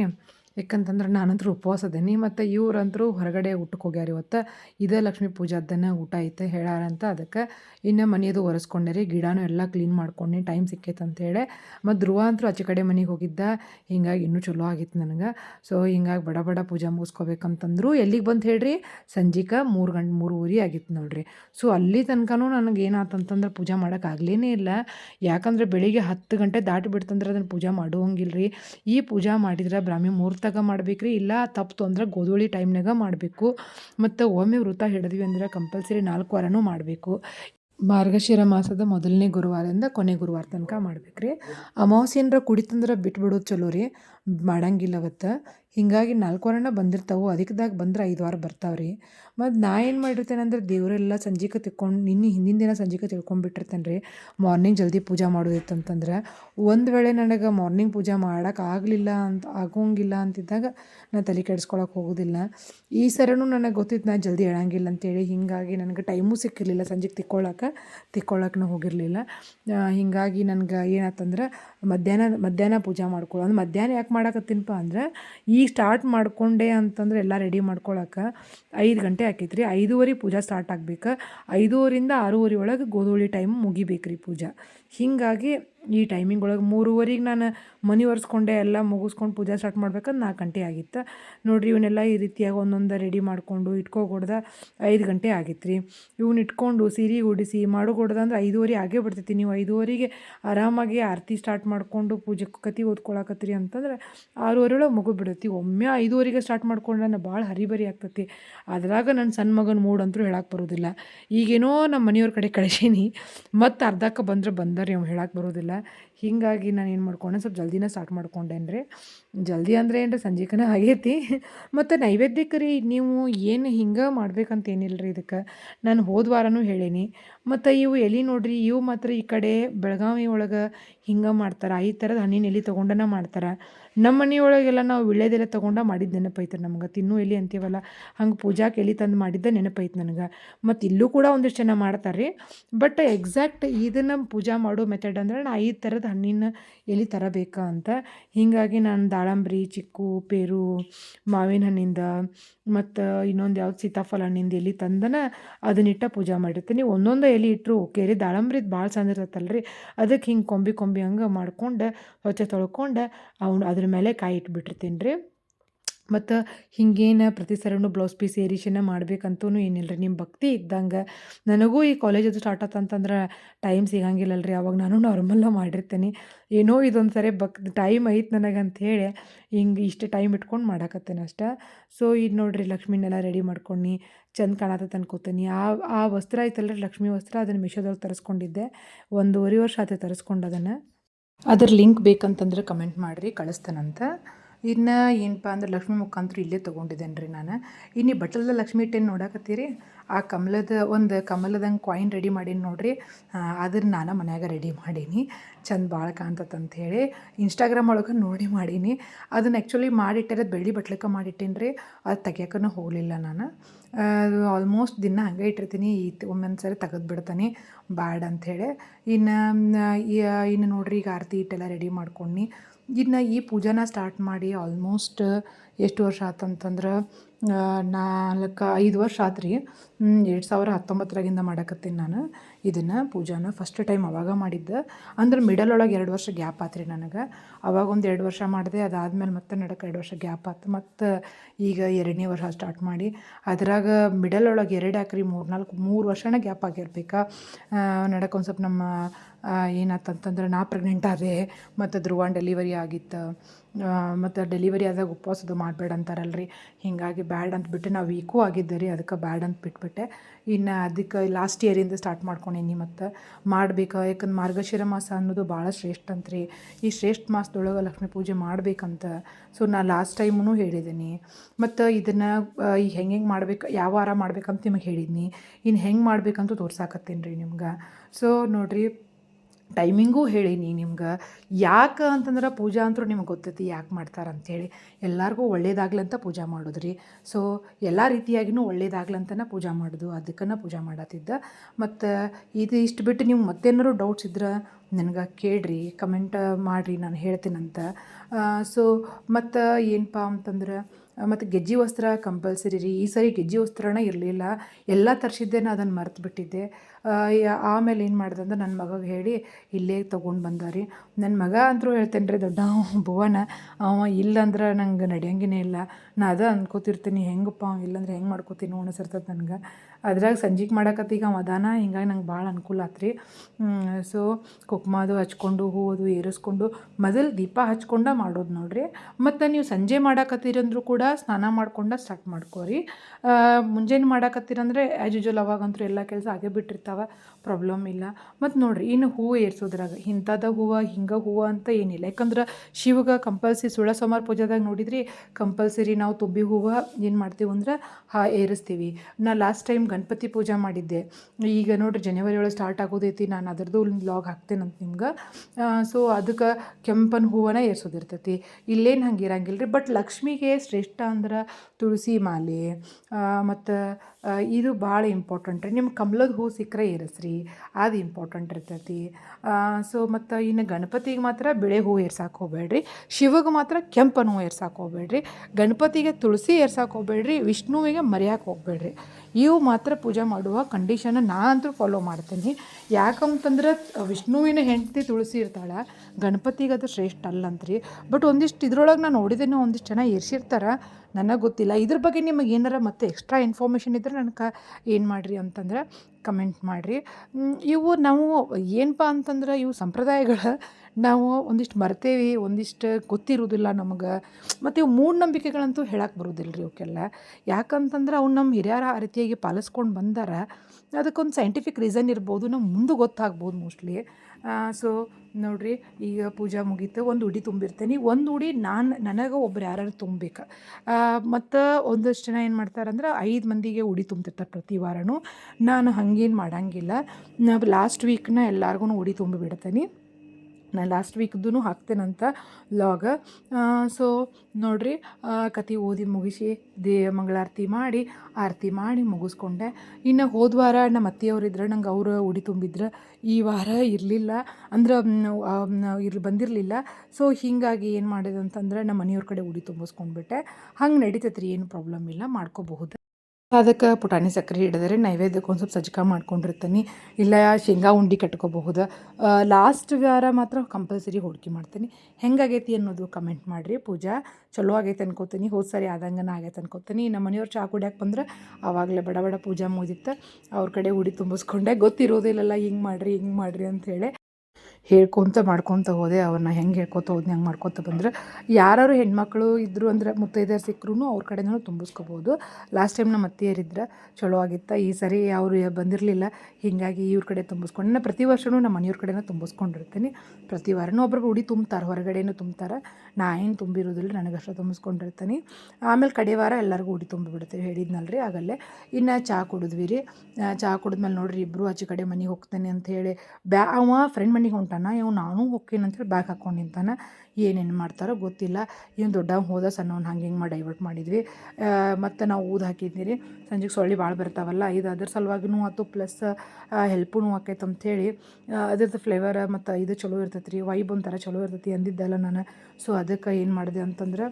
ಯಾಕಂತಂದ್ರೆ ನಾನಂತರೂ ಉಪವಾಸ ಅದೇನಿ, ಮತ್ತು ಇವ್ರಂತರೂ ಹೊರಗಡೆ ಊಟಕ್ಕೆ ಹೋಗ್ಯಾರ ಇವತ್ತು. ಇದೇ ಲಕ್ಷ್ಮೀ ಪೂಜಾದ್ದನ ಊಟ ಐತೆ ಹೇಳಾರಂತ ಅದಕ್ಕೆ ಇನ್ನು ಮನೆಯದು ಒರೆಸ್ಕೊಂಡೆ ಗಿಡನೂ ಎಲ್ಲ ಕ್ಲೀನ್ ಮಾಡ್ಕೊಂಡು ಟೈಮ್ ಸಿಕ್ಕೈತೆ ಅಂತೇಳಿ ಮತ್ತು ಧ್ರುವ ಅಂತೂ ಆಚೆ ಕಡೆ ಮನೆಗೆ ಹೋಗಿದ್ದ, ಹಿಂಗಾಗಿ ಇನ್ನೂ ಚಲೋ ಆಗಿತ್ತು ನನಗೆ. ಸೊ ಹಿಂಗಾಗಿ ಬಡ ಬಡ ಪೂಜೆ ಮುಗಿಸ್ಕೋಬೇಕಂತಂದ್ರು ಎಲ್ಲಿಗೆ ಬಂದು ಹೇಳ್ರಿ? ಸಂಜಿಕ ಮೂರು ಗಂಟೆ ಮೂರುವರೆ ಆಗಿತ್ತು ನೋಡ್ರಿ. ಸೊ ಅಲ್ಲಿ ತನಕನೂ ನನಗೆ ಏನಾತಂತಂದ್ರೆ ಪೂಜೆ ಮಾಡೋಕೆ ಆಗ್ಲೇ ಇಲ್ಲ. ಯಾಕಂದರೆ ಬೆಳಿಗ್ಗೆ ಹತ್ತು ಗಂಟೆ ದಾಟಿ ಬಿಡ್ತಂದ್ರೆ ಅದನ್ನು ಪೂಜೆ ಮಾಡುವಂಗಿಲ್ಲ ರೀ ಈ ಪೂಜೆ ಮಾಡಿದ್ರೆ ಬ್ರಾಹ್ಮಿ ಮುಹೂರ್ತಗ ಮಾಡ್ಬೇಕು ರೀ ಇಲ್ಲ ತಪ್ಪು ಅಂದ್ರೆ ಗೋಧೂಳಿ ಟೈಮ್ನಾಗ ಮಾಡಬೇಕು. ಮತ್ತು ಒಮ್ಮೆ ವೃತ ಹಿಡಿದ್ವಿ ಅಂದ್ರೆ ಕಂಪಲ್ಸರಿ ನಾಲ್ಕು ವಾರನೂ ಮಾಡಬೇಕು. ಮಾರ್ಗಶಿರ ಮಾಸದ ಮೊದಲನೇ ಗುರುವಾರದಿಂದ ಕೊನೆ ಗುರುವಾರ ತನಕ ಮಾಡ್ಬೇಕು ರೀ ಅಮಾವಾಸ್ಯೆನರ ಕುಡಿತಂದ್ರೆ ಬಿಟ್ಬಿಡೋದು ಚಲೋ ರೀ, ಮಾಡಂಗಿಲ್ಲ ಅವತ್ತು. ಹೀಗಾಗಿ ನಾಲ್ಕು ವಾರನ ಬಂದಿರ್ತಾವೆ, ಅದಕ್ದಾಗ ಬಂದ್ರೆ ಐದು ವಾರ ಬರ್ತಾವೆ ರೀ ಮತ್ತು ನಾ ಏನು ಮಾಡಿರ್ತೇನೆ ಅಂದ್ರೆ ದೇವರೆಲ್ಲ ಸಂಜೆಗೆ ತಿಕ್ಕೊಂಡು ನಿನ್ನೆ ಹಿಂದಿನ ದಿನ ಸಂಜೆಗೆ ತಿಳ್ಕೊಂಡ್ಬಿಟ್ಟಿರ್ತೇನೆ ರೀ ಮಾರ್ನಿಂಗ್ ಜಲ್ದಿ ಪೂಜೆ ಮಾಡೋದಿತ್ತಂತಂದ್ರೆ ಒಂದು ವೇಳೆ ನನಗೆ ಮಾರ್ನಿಂಗ್ ಪೂಜೆ ಮಾಡೋಕೆ ಆಗಲಿಲ್ಲ ಅಂತ, ಆಗೋಂಗಿಲ್ಲ ಅಂತಿದ್ದಾಗ ನಾನು ತಲೆ ಕೆಡಿಸ್ಕೊಳಕ್ಕೆ ಹೋಗೋದಿಲ್ಲ. ಈ ಸರನೂ ನನಗೆ ಗೊತ್ತಿತ್ತು ನಾನು ಜಲ್ದಿ ಹೇಳಂಗಿಲ್ಲ ಅಂತೇಳಿ, ಹೀಗಾಗಿ ನನಗೆ ಟೈಮು ಸಿಕ್ಕಿರಲಿಲ್ಲ ಸಂಜೆಗೆ ತಿಕ್ಕೊಳ್ಳೋಕೆ ತಿಕ್ಕೊಳ್ಳೋಕೆ ಹೋಗಿರಲಿಲ್ಲ. ಹೀಗಾಗಿ ನನಗೆ ಏನಾಯ್ತಂದ್ರೆ ಮಧ್ಯಾಹ್ನ ಮಧ್ಯಾಹ್ನ ಪೂಜೆ ಮಾಡ್ಕೊಳ್ಳೋ ಅಂದ್ರೆ ಮಧ್ಯಾಹ್ನ ಯಾಕೆ ಮಾಡಕತ್ತಿನಪ್ಪ ಅಂದ್ರೆ ಸ್ಟಾರ್ಟ್ ಮಾಡಿಕೊಂಡೆ ಅಂತಂದ್ರೆ ಎಲ್ಲ ರೆಡಿ ಮಾಡ್ಕೊಳಕ್ಕೆ ಐದು ಗಂಟೆ ಆಕೈತ್ರಿ. ಐದೂವರೆ ಪೂಜಾ ಸ್ಟಾರ್ಟ್ ಆಗ್ಬೇಕು. ಐದೂವರಿಂದ ಆರೂವರೆ ಒಳಗೆ ಗೋಧೂಳಿ ಟೈಮ್ ಮುಗಿಬೇಕು ರೀ ಪೂಜೆ. ಹೀಗಾಗಿ ಈ ಟೈಮಿಂಗ್ ಒಳಗೆ ಮೂರುವರೆಗೆ ನಾನು ಮನೆ ಒರೆಸ್ಕೊಂಡೆ, ಎಲ್ಲ ಮುಗಿಸ್ಕೊಂಡು ಪೂಜೆ ಸ್ಟಾರ್ಟ್ ಮಾಡ್ಬೇಕಂದ್ರೆ ನಾಲ್ಕು ಗಂಟೆ ಆಗಿತ್ತು. ನೋಡಿರಿ, ಇವನ್ನೆಲ್ಲ ಈ ರೀತಿಯಾಗಿ ಒಂದೊಂದು ರೆಡಿ ಮಾಡಿಕೊಂಡು ಇಟ್ಕೊಗೊಡ್ದ ಐದು ಗಂಟೆ ಆಗಿತ್ತು ರೀ ಇವ್ನ ಇಟ್ಕೊಂಡು ಸೀರೆ ಉಡಿಸಿ ಮಾಡೋಗೊಡ್ದ ಅಂದ್ರೆ ಐದುವರೆ ಆಗೇ ಬಿಡ್ತೈತಿ ನೀವು ಐದುವರೆಗೆ ಆರಾಮಾಗಿ ಆರತಿ ಸ್ಟಾರ್ಟ್ ಮಾಡಿಕೊಂಡು ಪೂಜೆ ಕತಿ ಓದ್ಕೊಳಕತ್ತೀರಿ ಅಂತಂದ್ರೆ ಆರೂವರೆ ಒಳಗೆ ಮಗು ಬಿಡತ್ತಿ ಒಮ್ಮೆ ಐದುವರೆಗೆ ಸ್ಟಾರ್ಟ್ ಮಾಡ್ಕೊಂಡ್ರೆ ನಾನು ಭಾಳ ಹರಿಬರಿ ಆಗ್ತತಿ. ಅದ್ರಾಗ ನನ್ನ ಸಣ್ಣ ಮಗನ ಮೂಡ್ ಅಂತೂ ಹೇಳಕ್ಕೆ ಬರೋದಿಲ್ಲ. ಈಗೇನೋ ನಮ್ಮ ಮನೆಯವ್ರ ಕಡೆ ಕಳಿಸೀನಿ. ಮತ್ತು ಅರ್ಧಕ್ಕೆ ಬಂದರೆ. ಅವ್ನು ಹೇಳಕ್ಕೆ ಬರೋದಿಲ್ಲ. ಹೀಗಾಗಿ ನಾನು ಏನು ಮಾಡ್ಕೊಂಡೆ, ಸ್ವಲ್ಪ ಜಲ್ದಿನೇ ಸ್ಟಾರ್ಟ್ ಮಾಡ್ಕೊಂಡೇನಿ ರೀ ಜಲ್ದಿ ಅಂದರೆ ಏನು ರೀ ಸಂಜೆಕನ ಆಗೈತಿ. <laughs> ಮತ್ತು ನೈವೇದ್ಯಕ್ಕೆ ರೀ ನೀವು ಏನು ಹಿಂಗೆ ಮಾಡ್ಬೇಕಂತ ಏನಿಲ್ಲ ರೀ ಇದಕ್ಕೆ? ನಾನು ಹೋದ ವಾರನೂ ಹೇಳೇನಿ. ಮತ್ತು ಇವು ಎಲೆ ನೋಡ್ರಿ, ಇವು ಮಾತ್ರ ಈ ಕಡೆ ಬೆಳಗಾವಿ ಒಳಗೆ ಹಿಂಗೆ ಮಾಡ್ತಾರೆ. ಈ ಥರದ ಹಣ್ಣಿನ ಎಲೆ ತೊಗೊಂಡನ ಮಾಡ್ತಾರೆ. ನಮ್ಮ ಮನೆಯೊಳಗೆಲ್ಲ ನಾವು ವಿಳ್ಯದೆಲೆ ತೊಗೊಂಡ ಮಾಡಿದ ನೆನಪೈತೆ ನಮ್ಗೆ. ತಿನ್ನು ಎಲೆ ಅಂತೀವಲ್ಲ, ಹಂಗೆ ಪೂಜಾಕ್ಕೆ ಎಲೆ ತಂದು ಮಾಡಿದ್ದೆ ನೆನಪೈತೆ ನನಗೆ. ಮತ್ತು ಇಲ್ಲೂ ಕೂಡ ಒಂದಿಷ್ಟು ಜನ ಮಾಡ್ತಾರೆ ರೀ ಬಟ್ ಎಕ್ಸಾಕ್ಟ್ ಇದನ್ನು ಪೂಜಾ ಮಾಡೋ ಮೆಥಡ್ ಅಂದ್ರೆ ನಾ ಐದು ಥರದ ಹಣ್ಣಿನ ಎಲೆ ತರಬೇಕಾ ಅಂತ. ಹೀಗಾಗಿ ನಾನು ದಾಳಂಬ್ರಿ, ಚಿಕ್ಕು, ಪೇರು, ಮಾವಿನ ಹಣ್ಣಿಂದ ಮತ್ತು ಇನ್ನೊಂದು ಯಾವ್ದು ಸೀತಾಫಲ ಹಣ್ಣಿಂದ ಎಲೆ ತಂದನ ಅದನ್ನಿಟ್ಟ ಪೂಜೆ ಮಾಡಿರ್ತೀನಿ. ಒಂದೊಂದು ಎಲೆ ಇಟ್ಟರು ಓಕೆ ರೀ. ದಾಳಂಬ್ರಿದು ಭಾಳ ಚಂದ ಇರ್ತೈತಲ್ಲ ರೀ ಅದಕ್ಕೆ ಹಿಂಗೆ ಕೊಂಬಿ ಕೊಂಬಿ ಹಂಗೆ ಮಾಡ್ಕೊಂಡು ಸ್ವಚ್ಛ ತೊಳ್ಕೊಂಡು ಅವ್ನು ಅದ್ರ ಮೇಲೆ ಕಾಯಿ ಇಟ್ಬಿಟ್ಟಿರ್ತೀನಿ ರೀ ಮತ್ತು ಹಿಂಗೇನು ಪ್ರತಿ ಬ್ಲೌಸ್ ಪೀಸ್ ಏರಿಷನ್ನ ಮಾಡ್ಬೇಕಂತೂ ಏನಿಲ್ಲ ರೀ ನಿಮ್ಮ ಭಕ್ತಿ ಇದ್ದಂಗೆ ನನಗೂ ಈ ಕಾಲೇಜ್ ಅದು ಸ್ಟಾರ್ಟ್ ಆತಂತಂದ್ರೆ ಟೈಮ್ ಸಿಗಂಗಿಲ್ಲಲ್ಲ ರೀ ಅವಾಗ ನಾನು ನಾರ್ಮಲ್ಲ ಮಾಡಿರ್ತೇನೆ. ಏನೋ ಇದೊಂದು ಸರಿ ಬಕ್ ಟೈಮ್ ಐತೆ ನನಗೆ ಹೇಳಿ ಹಿಂಗೆ ಇಷ್ಟು ಟೈಮ್ ಇಟ್ಕೊಂಡು ಮಾಡಾಕತ್ತೇನೆ ಅಷ್ಟೆ. ಸೊ ಈಗ ನೋಡಿರಿ ಲಕ್ಷ್ಮಿನೆಲ್ಲ ರೆಡಿ ಮಾಡ್ಕೊಂಡು ಚಂದ ಕಾಣತ್ತೆ ಅನ್ಕೋತೀನಿ. ಆ ಆ ವಸ್ತ್ರ ಐತಲ್ಲ ರೀ ಲಕ್ಷ್ಮಿ ವಸ್ತ್ರ ಅದನ್ನು ಮಿಶೋದೊಳಗೆ ತರಿಸ್ಕೊಂಡಿದ್ದೆ. ಒಂದೂವರೆ ವರ್ಷ ಆತ ತರಿಸ್ಕೊಂಡು ಅದನ್ನು. ಅದ್ರ ಲಿಂಕ್ ಬೇಕಂತಂದ್ರೆ ಕಮೆಂಟ್ ಮಾಡಿರಿ, ಕಳಿಸ್ತೇನಂತ. ಇನ್ನು ಏನಪ್ಪ ಅಂದ್ರೆ ಲಕ್ಷ್ಮಿ ಮುಖಾಂತರ ಇಲ್ಲೇ ತೊಗೊಂಡಿದ್ದೇನೆ ರೀ ನಾನು. ಇನ್ನು ಬಟ್ಲದ ಲಕ್ಷ್ಮಿ ಟೆನ್ ನೋಡಕತ್ತೀರಿ. ಆ ಕಮಲದ ಒಂದು ಕಮಲದಂಗೆ ಕಾಯಿನ್ ರೆಡಿ ಮಾಡೀನಿ ನೋಡಿರಿ. ಅದನ್ನು ನಾನು ಮನ್ಯಾಗ ರೆಡಿ ಮಾಡೀನಿ. ಚಂದ ಭಾಳ ಅಂಥೇಳಿ ಇನ್ಸ್ಟಾಗ್ರಾಮ್ ಒಳಗೆ ನೋಡಿ ಮಾಡೀನಿ. ಅದನ್ನು ಆ್ಯಕ್ಚುಲಿ ಮಾಡಿಟ್ಟಿರೋದು ಬೆಳ್ಳಿ ಬಟ್ಲಕ್ಕೆ ಮಾಡಿಟ್ಟೀನಿ ರೀ ಅದು ತೆಗಿಯೋಕ್ಕೂ ಹೋಗಲಿಲ್ಲ ನಾನು. ಅದು ಆಲ್ಮೋಸ್ಟ್ ದಿನ ಹಂಗೆ ಇಟ್ಟಿರ್ತೀನಿ. ಈ ಒಮ್ಮೊಂದು ಸರಿ ತೆಗೆದು ಬಿಡ್ತಾನೆ. ಬ್ಯಾಡ್ ಅಂಥೇಳಿ ಇನ್ನು ಇನ್ನು ನೋಡಿರಿ ಈಗ ಆರತಿ ಇಟ್ಟೆಲ್ಲ ರೆಡಿ ಮಾಡ್ಕೊಂಡು ಇನ್ನು ಈ ಪೂಜಾನ ಸ್ಟಾರ್ಟ್ ಮಾಡಿ ಆಲ್ಮೋಸ್ಟ್ ಎಷ್ಟು ವರ್ಷ ಆತಂತಂದ್ರೆ ನಾಲ್ಕು ಐದು ವರ್ಷ ಆತು ರೀ ಎರಡು ಸಾವಿರ ಹತ್ತೊಂಬತ್ತರಾಗಿಂದ ಮಾಡಕತ್ತೀನಿ ನಾನು. ಇದನ್ನು ಪೂಜಾನ ಫಸ್ಟ್ ಟೈಮ್ ಅವಾಗ ಮಾಡಿದ್ದೆ. ಅಂದ್ರೆ ಮಿಡಲ್ ಒಳಗೆ ಎರಡು ವರ್ಷ ಗ್ಯಾಪ್ ಆತ್ರಿ ನನಗೆ. ಅವಾಗ ಒಂದು ಎರಡು ವರ್ಷ ಮಾಡಿದೆ, ಅದಾದಮೇಲೆ ಮತ್ತೆ ನಡಕ್ಕೆ ಎರಡು ವರ್ಷ ಗ್ಯಾಪ್ ಆತು. ಮತ್ತು ಈಗ ಎರಡನೇ ವರ್ಷ ಸ್ಟಾರ್ಟ್ ಮಾಡಿ. ಅದ್ರಾಗ ಮಿಡಲ್ ಒಳಗೆ ಎರಡು ಹಾಕ್ರಿ ಮೂರು ನಾಲ್ಕು, ಮೂರು ವರ್ಷನೇ ಗ್ಯಾಪ್ ಆಗಿರ್ಬೇಕಾ. ನಡಕ್ಕೆ ಒಂದು ಸ್ವಲ್ಪ ನಮ್ಮ ಏನಾತಂತಂದ್ರೆ ನಾ ಪ್ರೆಗ್ನೆಂಟ್ ಆದೆ, ಮತ್ತು ಧ್ರುವನ್ ಡೆಲಿವರಿ ಆಗಿತ್ತು. ಮತ್ತು ಡೆಲಿವರಿ ಆದಾಗ ಉಪವಾಸದು ಮಾಡಬೇಡ ಅಂತಾರಲ್ರಿ. ಹೀಗಾಗಿ ಬ್ಯಾಡ್ ಅಂತ ಬಿಟ್ಟು ನಾವು ವೀಕೂ ಆಗಿದ್ದೆ ರೀ ಅದಕ್ಕೆ ಬ್ಯಾಡ್ ಅಂತ ಬಿಟ್ಬಿಟ್ಟೆ ಇನ್ನು ಅದಕ್ಕೆ ಲಾಸ್ಟ್ ಇಯರಿಂದ ಸ್ಟಾರ್ಟ್ ಮಾಡ್ಕೊಂಡೀನಿ ಮತ್ತು ಮಾಡ್ಬೇಕು. ಯಾಕಂದ್ರೆ ಮಾರ್ಗಶಿರ ಮಾಸ ಅನ್ನೋದು ಭಾಳ ಶ್ರೇಷ್ಠ ಅಂತ್ರಿ. ಈ ಶ್ರೇಷ್ಠ ಮಾಸದೊಳಗೆ ಲಕ್ಷ್ಮೀ ಪೂಜೆ ಮಾಡಬೇಕಂತ ಸೊ ನಾ ಲಾಸ್ಟ್ ಟೈಮೂ ಹೇಳಿದ್ದೀನಿ ಮತ್ತು ಇದನ್ನು ಈ ಹೆಂಗೆ ಹೆಂಗೆ ಮಾಡ್ಬೇಕು, ಯಾವ ವಾರ ಮಾಡ್ಬೇಕಂತ ನಿಮಗೆ ಹೇಳಿದ್ನಿ. ಇನ್ನು ಹೆಂಗೆ ಮಾಡ್ಬೇಕಂತ ತೋರ್ಸಾಕತ್ತೀನಿ ರೀ ನಿಮ್ಗೆ. ಸೊ ನೋಡಿರಿ ಟೈಮಿಂಗೂ ಹೇಳೀನಿ ನಿಮ್ಗೆ. ಯಾಕೆ ಅಂತಂದ್ರೆ ಪೂಜಾ ಅಂತೂ ನಿಮ್ಗೆ ಗೊತ್ತೈತಿ ಯಾಕೆ ಮಾಡ್ತಾರೆ ಅಂಥೇಳಿ ಎಲ್ಲರಿಗೂ ಒಳ್ಳೇದಾಗ್ಲಂತ ಪೂಜೆ ಮಾಡೋದು ರೀ ಸೊ ಎಲ್ಲ ರೀತಿಯಾಗಿಯೂ ಒಳ್ಳೇದಾಗ್ಲಿ ಪೂಜಾ ಮಾಡೋದು ಅದಕ್ಕನ್ನು ಪೂಜೆ ಮಾಡತ್ತಿದ್ದ. ಮತ್ತು ಇದು ಇಷ್ಟು ಬಿಟ್ಟು ನೀವು ಮತ್ತೇನಾರು ಡೌಟ್ಸ್ ಇದ್ರೆ ನನಗೆ ಕೇಳ್ರಿ ಕಮೆಂಟ್ ಮಾಡಿರಿ, ನಾನು ಹೇಳ್ತೀನಂತ. ಸೊ ಮತ್ತು ಏನಪ್ಪ ಅಂತಂದ್ರೆ, ಮತ್ತು ಗೆಜ್ಜೆ ವಸ್ತ್ರ ಕಂಪಲ್ಸರಿ ರೀ. ಈ ಸರಿ ಗೆಜ್ಜಿ ವಸ್ತ್ರನೇ ಇರಲಿಲ್ಲ. ಎಲ್ಲ ತರಿಸಿದ್ದೆ ನಾನು ಅದನ್ನು ಮರೆತು ಬಿಟ್ಟಿದ್ದೆ. ಆಮೇಲೆ ಏನು ಮಾಡಿದೆ ಅಂದ್ರೆ ನನ್ನ ಮಗಗೆ ಹೇಳಿ, ಇಲ್ಲೇ ತೊಗೊಂಡು ಬಂದ ರೀ ನನ್ನ ಮಗ ಅಂತೂ ಹೇಳ್ತೇನೆ ರೀ ದೊಡ್ಡ ಭುವನ ಅವ ಇಲ್ಲಂದ್ರೆ ನಂಗೆ ನಡೆಯಂಗೇ ಇಲ್ಲ. ನಾ ಅದ ಅಂದ್ಕೋತಿರ್ತೀನಿ ಹೆಂಗಪ್ಪ ಅವ ಇಲ್ಲಂದ್ರೆ ಹೆಂಗೆ ಮಾಡ್ಕೋತೀನಿ ಅನಿಸಿರ್ತದೆ ನನಗೆ. ಅದ್ರಾಗ ಸಂಜೆಗೆ ಮಾಡಕತ್ತೀಗ ಅವ ಅದಾನ, ಹಿಂಗಾಗಿ ನಂಗೆ ಭಾಳ ಅನುಕೂಲ ಆತ್ರಿ. ಸೊ ಕುಕ್ಮಾದು ಹಚ್ಕೊಂಡು ಹೂವು ಅದು ಏರಿಸ್ಕೊಂಡು, ಮೊದಲು ದೀಪ ಹಚ್ಕೊಂಡ ಮಾಡೋದು ನೋಡ್ರಿ. ಮತ್ತು ನೀವು ಸಂಜೆ ಮಾಡಾಕತ್ತೀರಂದ್ರೂ ಕೂಡ ಸ್ನಾನ ಮಾಡ್ಕೊಂಡ ಸ್ಟಾರ್ಟ್ ಮಾಡ್ಕೋರಿ. ಮುಂಜಾನೆ ಮಾಡಕತ್ತೀರಂದ್ರೆ ಆ್ಯಸ್ ಯೂಶ್ವಲ್ ಅವಾಗಂತೂ ಎಲ್ಲ ಕೆಲಸ ಆಗೇ ಬಿಟ್ಟಿರ್ತಾವೆ. va. ಪ್ರಾಬ್ಲಮ್ ಇಲ್ಲ. ಮತ್ತು ನೋಡಿರಿ, ಇನ್ನು ಹೂವು ಏರ್ಸೋದ್ರಾಗ ಇಂಥದ ಹೂವು, ಹಿಂಗೆ ಹೂವು ಅಂತ ಏನಿಲ್ಲ. ಯಾಕಂದ್ರೆ ಶಿವಗೆ ಕಂಪಲ್ಸರಿ ಸುಳ ಸೋಮವಾರ ಪೂಜಾದಾಗ ನೋಡಿದ್ರಿ ಕಂಪಲ್ಸರಿ ನಾವು ತುಂಬಿ ಹೂವು ಏನು ಮಾಡ್ತೀವಿ ಅಂದ್ರೆ, ಹಾ, ಏರಿಸ್ತೀವಿ. ನಾ ಲಾಸ್ಟ್ ಟೈಮ್ ಗಣಪತಿ ಪೂಜೆ ಮಾಡಿದ್ದೆ. ಈಗ ನೋಡ್ರಿ ಜನವರಿ ಒಳಗೆ ಸ್ಟಾರ್ಟ್ ಆಗೋದೈತಿ, ನಾನು ಅದರದ್ದು ಲಾಗ್ ಹಾಕ್ತೇನೆ ಹಾಕ್ತೇನಂತ ನಿಮ್ಗೆ. ಸೊ ಅದಕ್ಕೆ ಕೆಂಪನ ಹೂವನ ಏರ್ಸೋದಿರ್ತೈತಿ. ಇಲ್ಲೇನು ಹಂಗೆ ಇರಂಗಿಲ್ಲ ರೀ ಬಟ್ ಲಕ್ಷ್ಮಿಗೆ ಶ್ರೇಷ್ಠ ಅಂದ್ರೆ ತುಳಸಿ ಮಾಲೆ. ಮತ್ತು ಇದು ಭಾಳ ಇಂಪಾರ್ಟೆಂಟ್ ರೀ. ನಿಮ್ಮ ಕಮಲದ ಹೂ ಸಿಕ್ಕರೆ ಏರಿಸ್ರಿ. ಅದು ಇಂಪಾರ್ಟೆಂಟ್ ಇರ್ತೈತಿ. ಸೊ ಮತ್ತು ಇನ್ನು ಗಣಪತಿಗೆ ಮಾತ್ರ ಬಿಳಿ ಹೂ ಏರ್ಸಕ್ಕೆ ಹೋಗ್ಬೇಡ್ರಿ. ಶಿವಗೆ ಮಾತ್ರ ಕೆಂಪನ ಹೂ ಏರ್ಸಕ್ಕೆ ಹೋಗ್ಬೇಡ್ರಿ. ಗಣಪತಿಗೆ ತುಳಸಿ ಏರ್ಸಕ್ಕೆ ಹೋಗ್ಬೇಡ್ರಿ. ವಿಷ್ಣುವಿಗೆ ಮರೆಯಾಕೆ ಹೋಗ್ಬೇಡ್ರಿ. ಇವು ಮಾತ್ರ ಪೂಜೆ ಮಾಡುವ ಕಂಡೀಷನ್ನ ನಾನು ಅಂತೂ ಫಾಲೋ ಮಾಡ್ತೀನಿ. ಯಾಕಂತಂದ್ರೆ ವಿಷ್ಣುವಿನ ಹೆಂಡತಿ ತುಳಸಿ ಇರ್ತಾಳೆ, ಗಣಪತಿಗೆ ಅದು ಶ್ರೇಷ್ಠ ಅಲ್ಲಂತ್ರಿ. ಬಟ್ ಒಂದಿಷ್ಟು ಇದ್ರೊಳಗೆ ನಾನು ನೋಡಿದ್ದೇನೆ ಒಂದಿಷ್ಟು ಜನ ಏರ್ಸಿರ್ತಾರೆ, ನನಗೆ ಗೊತ್ತಿಲ್ಲ. ಇದ್ರ ಬಗ್ಗೆ ನಿಮಗೆ ಏನಾರ ಮತ್ತೆ ಎಕ್ಸ್ಟ್ರಾ ಇನ್ಫಾರ್ಮೇಷನ್ ಇದ್ದರೆ ನನಗೆ ಏನು ಮಾಡಿರಿ ಅಂತಂದ್ರೆ ಕಮೆಂಟ್ ಮಾಡಿರಿ. ಇವು ನಾವು ಏನಪ್ಪ ಅಂತಂದ್ರೆ, ಇವು ಸಂಪ್ರದಾಯಗಳು ನಾವು ಒಂದಿಷ್ಟು ಮರ್ತೇವಿ, ಒಂದಿಷ್ಟು ಗೊತ್ತಿರೋದಿಲ್ಲ ನಮಗೆ. ಮತ್ತು ಇವು ಮೂಢನಂಬಿಕೆಗಳಂತೂ ಹೇಳಕ್ಕೆ ಬರೋದಿಲ್ಲ ರೀ ಅವಕ್ಕೆಲ್ಲ ಯಾಕಂತಂದ್ರೆ ಅವ್ನು ನಮ್ಮ ಹಿರಿಯರ ಆ ರೀತಿಯಾಗಿ ಪಾಲಿಸ್ಕೊಂಡು ಬಂದಾರ. ಅದಕ್ಕೊಂದು ಸೈಂಟಿಫಿಕ್ ರೀಸನ್ ಇರ್ಬೋದು, ನಮ್ಗೆ ಮುಂದೆ ಗೊತ್ತಾಗ್ಬೋದು ಮೋಸ್ಟ್ಲಿ ಸೊ ನೋಡಿರಿ, ಈಗ ಪೂಜೆ ಮುಗೀತು, ಒಂದು ಉಡಿ ತುಂಬಿರ್ತೀನಿ. ಒಂದು ಉಡಿ ನಾನು, ನನಗೆ ಒಬ್ರು ಯಾರು ತುಂಬಬೇಕು. ಮತ್ತು ಒಂದಷ್ಟು ಜನ ಏನು ಮಾಡ್ತಾರಂದ್ರೆ, ಐದು ಮಂದಿಗೆ ಉಡಿ ತುಂಬ್ತಿರ್ತಾರೆ ಪ್ರತಿ ವಾರನೂ. ನಾನು ಹಂಗೇನು ಮಾಡೋಂಗಿಲ್ಲ. ನಾವು ಲಾಸ್ಟ್ ವೀಕ್ನ ಎಲ್ಲರಿಗೂ ಉಡಿ ತುಂಬಿಬಿಡ್ತೀನಿ. ನಾನು ಲಾಸ್ಟ್ ವೀಕ್ದೂ ಹಾಕ್ತೇನಂತ ಲಾಗ ಸೊ ನೋಡಿರಿ ಕತೆ ಓದಿ ಮುಗಿಸಿ ದೇ, ಮಂಗಳಾರತಿ ಮಾಡಿ, ಆರತಿ ಮಾಡಿ ಮುಗಿಸ್ಕೊಂಡೆ. ಇನ್ನು ಹೋದ ವಾರ ನಮ್ಮ ಅತ್ತೆಯವರಿದ್ರೆ ನಂಗೆ ಅವರು ಉಡಿ ತುಂಬಿದ್ರು, ಈ ವಾರ ಇರಲಿಲ್ಲ. ಅಂದ್ರೆ ಇರ್ಲಿ, ಬಂದಿರಲಿಲ್ಲ. ಸೊ ಹೀಗಾಗಿ ಏನು ಮಾಡಿದೆ ಅಂತಂದ್ರೆ ನಮ್ಮ ಮನೆಯವ್ರ ಕಡೆ ಉಡಿ ತುಂಬಿಸ್ಕೊಂಡ್ಬಿಟ್ಟೆ. ಹಂಗೆ ನಡೀತೈತೆ ರೀ ಏನು ಪ್ರಾಬ್ಲಮ್ ಇಲ್ಲ, ಮಾಡ್ಕೋಬಹುದು. ಅದಕ್ಕೆ ಪುಟಾಣಿ ಸಕ್ಕರೆ ಹಿಡಿದ್ರೆ ನೈವೇದ್ಯಕ್ಕೆ ಒಂದು ಸ್ವಲ್ಪ ಸಜ್ಜಕ ಮಾಡ್ಕೊಂಡಿರ್ತೀನಿ. ಇಲ್ಲ, ಶೇಂಗಾ ಉಂಡಿ ಕಟ್ಕೋಬಹುದು. ಲಾಸ್ಟ್ ವಾರ ಮಾತ್ರ ಕಂಪಲ್ಸರಿ ಹೋಳ್ಗೆ ಮಾಡ್ತೀನಿ. ಹೆಂಗಾಗೈತಿ ಅನ್ನೋದು ಕಮೆಂಟ್ ಮಾಡಿರಿ ಪೂಜಾ. ಚಲೋ ಆಗೈತೆ ಅನ್ಕೋತೀನಿ. ಹೋದ ಸರಿ ಆದಂಗನ ಆಗೈತೆ ಅನ್ಕೋತೀನಿ. ನಮ್ಮ ಮನೆಯವ್ರು ಚಾ ಕುಡಿಯಕ್ಕೆ ಬಂದ್ರೆ ಆವಾಗಲೇ ಬಡ ಬಡ ಪೂಜಾ ಮುಗಿದಿತ್ತು. ಅವ್ರ ಕಡೆ ಉಡಿ ತುಂಬಿಸ್ಕೊಂಡೆ. ಗೊತ್ತಿರೋದಿಲ್ಲಲ್ಲ, ಹಿಂಗೆ ಮಾಡಿರಿ ಹಿಂಗೆ ಮಾಡಿರಿ ಅಂಥೇಳಿ ಹೇಳ್ಕೊತ ಮಾಡ್ಕೊತ ಹೋದೆ, ಅವ್ರನ್ನ ಹೆಂಗೆ ಹೇಳ್ಕೊತ ಹೋದ್ನಿ, ಹೆಂಗೆ ಮಾಡ್ಕೊತ ಬಂದ್ರೆ ಯಾರು ಹೆಣ್ಮಕ್ಳು ಇದ್ದರು ಅಂದ್ರೆ ಮುತ್ತೈದೆಯರು ಸಿಕ್ಕರೂ ಅವ್ರ ಕಡೆನೂ ತುಂಬಿಸ್ಕೋಬೋದು. ಲಾಸ್ಟ್ ಟೈಮ್ ನಮ್ಮ ಅತ್ತೆಯರಿದ್ರೆ ಚಲೋ ಆಗಿತ್ತ, ಈ ಸರಿ ಅವರು ಬಂದಿರಲಿಲ್ಲ, ಹೀಗಾಗಿ ಇವ್ರ ಕಡೆ ತುಂಬಿಸ್ಕೊಂಡು ನಾನು ಪ್ರತಿ ವರ್ಷವೂ ನಮ್ಮ ಮನೆಯವ್ರ ಕಡೆನೂ ತುಂಬಿಸ್ಕೊಂಡಿರ್ತೀನಿ. ಪ್ರತಿ ವಾರನೂ ಒಬ್ಬರು ಉಡಿ ತುಂಬ್ತಾರೆ, ಹೊರಗಡೆನೂ ತುಂಬ್ತಾರೆ. ನಾ ಏನು ತುಂಬಿರೋದಿಲ್ಲ ನನಗಷ್ಟು ತುಂಬಿಸ್ಕೊಂಡಿರ್ತೀನಿ. ಆಮೇಲೆ ಕಡೆ ವಾರ ಎಲ್ಲರಿಗೂ ಉಡಿ ತುಂಬಿಬಿಡ್ತೀವಿ ರೀ ಆಗಲ್ಲೇ. ಇನ್ನು ಚಹಾ ಕುಡಿದ್ವಿ ರೀ ಚಹಾ ಕುಡಿದ್ಮೇಲೆ ನೋಡ್ರಿ ಇಬ್ಬರು ಆಚೆ ಕಡೆ ಮನೆಗೆ ಹೋಗ್ತೇನೆ ಅಂತ ಹೇಳಿ, ಬ್ಯಾ ಅವ ಫ್ರೆಂಡ್ ಮನೆಗೆ ಹೊಂಟಾನ ಇವ್ ನಾನು ಹೋಗ್ತೀನಿ ಅಂತೇಳಿ ಬ್ಯಾಗ್ ನಿಂತಾನ. ಏನೇನು ಮಾಡ್ತಾರೋ ಗೊತ್ತಿಲ್ಲ. ಇವ್ನು ದೊಡ್ಡವ ಹೋದ ಸಣ್ಣವ್ನು ಹಂಗೆ ಹಿಂಗೆ ಮಾಡಿ ಡೈವರ್ಟ್ ಮಾಡಿದ್ವಿ. ಮತ್ತು ನಾವು ಊದು ಹಾಕಿದ್ದೀರಿ. ಸಂಜೆಗೆ ಸೊಳ್ಳೆ ಭಾಳ ಬರ್ತಾವಲ್ಲ, ಇದು ಅದ್ರ ಸಲುವಾಗಿನೂ ಆಯ್ತು ಪ್ಲಸ್ ಹೆಲ್ಪೂ ಆಕೈತೆ ಅಂಥೇಳಿ ಅದ್ರದ್ದು ಫ್ಲೇವರ್ ಮತ್ತು ಇದು ಚಲೋ ಇರ್ತೈತೆ ರೀ ವೈಬ್ ಒಂಥರ ಚಲೋ ಇರ್ತೈತಿ ಅಂದಿದ್ದಲ್ಲ ನಾನು. ಸೊ ಅದಕ್ಕೆ ಏನು ಮಾಡಿದೆ ಅಂತಂದ್ರೆ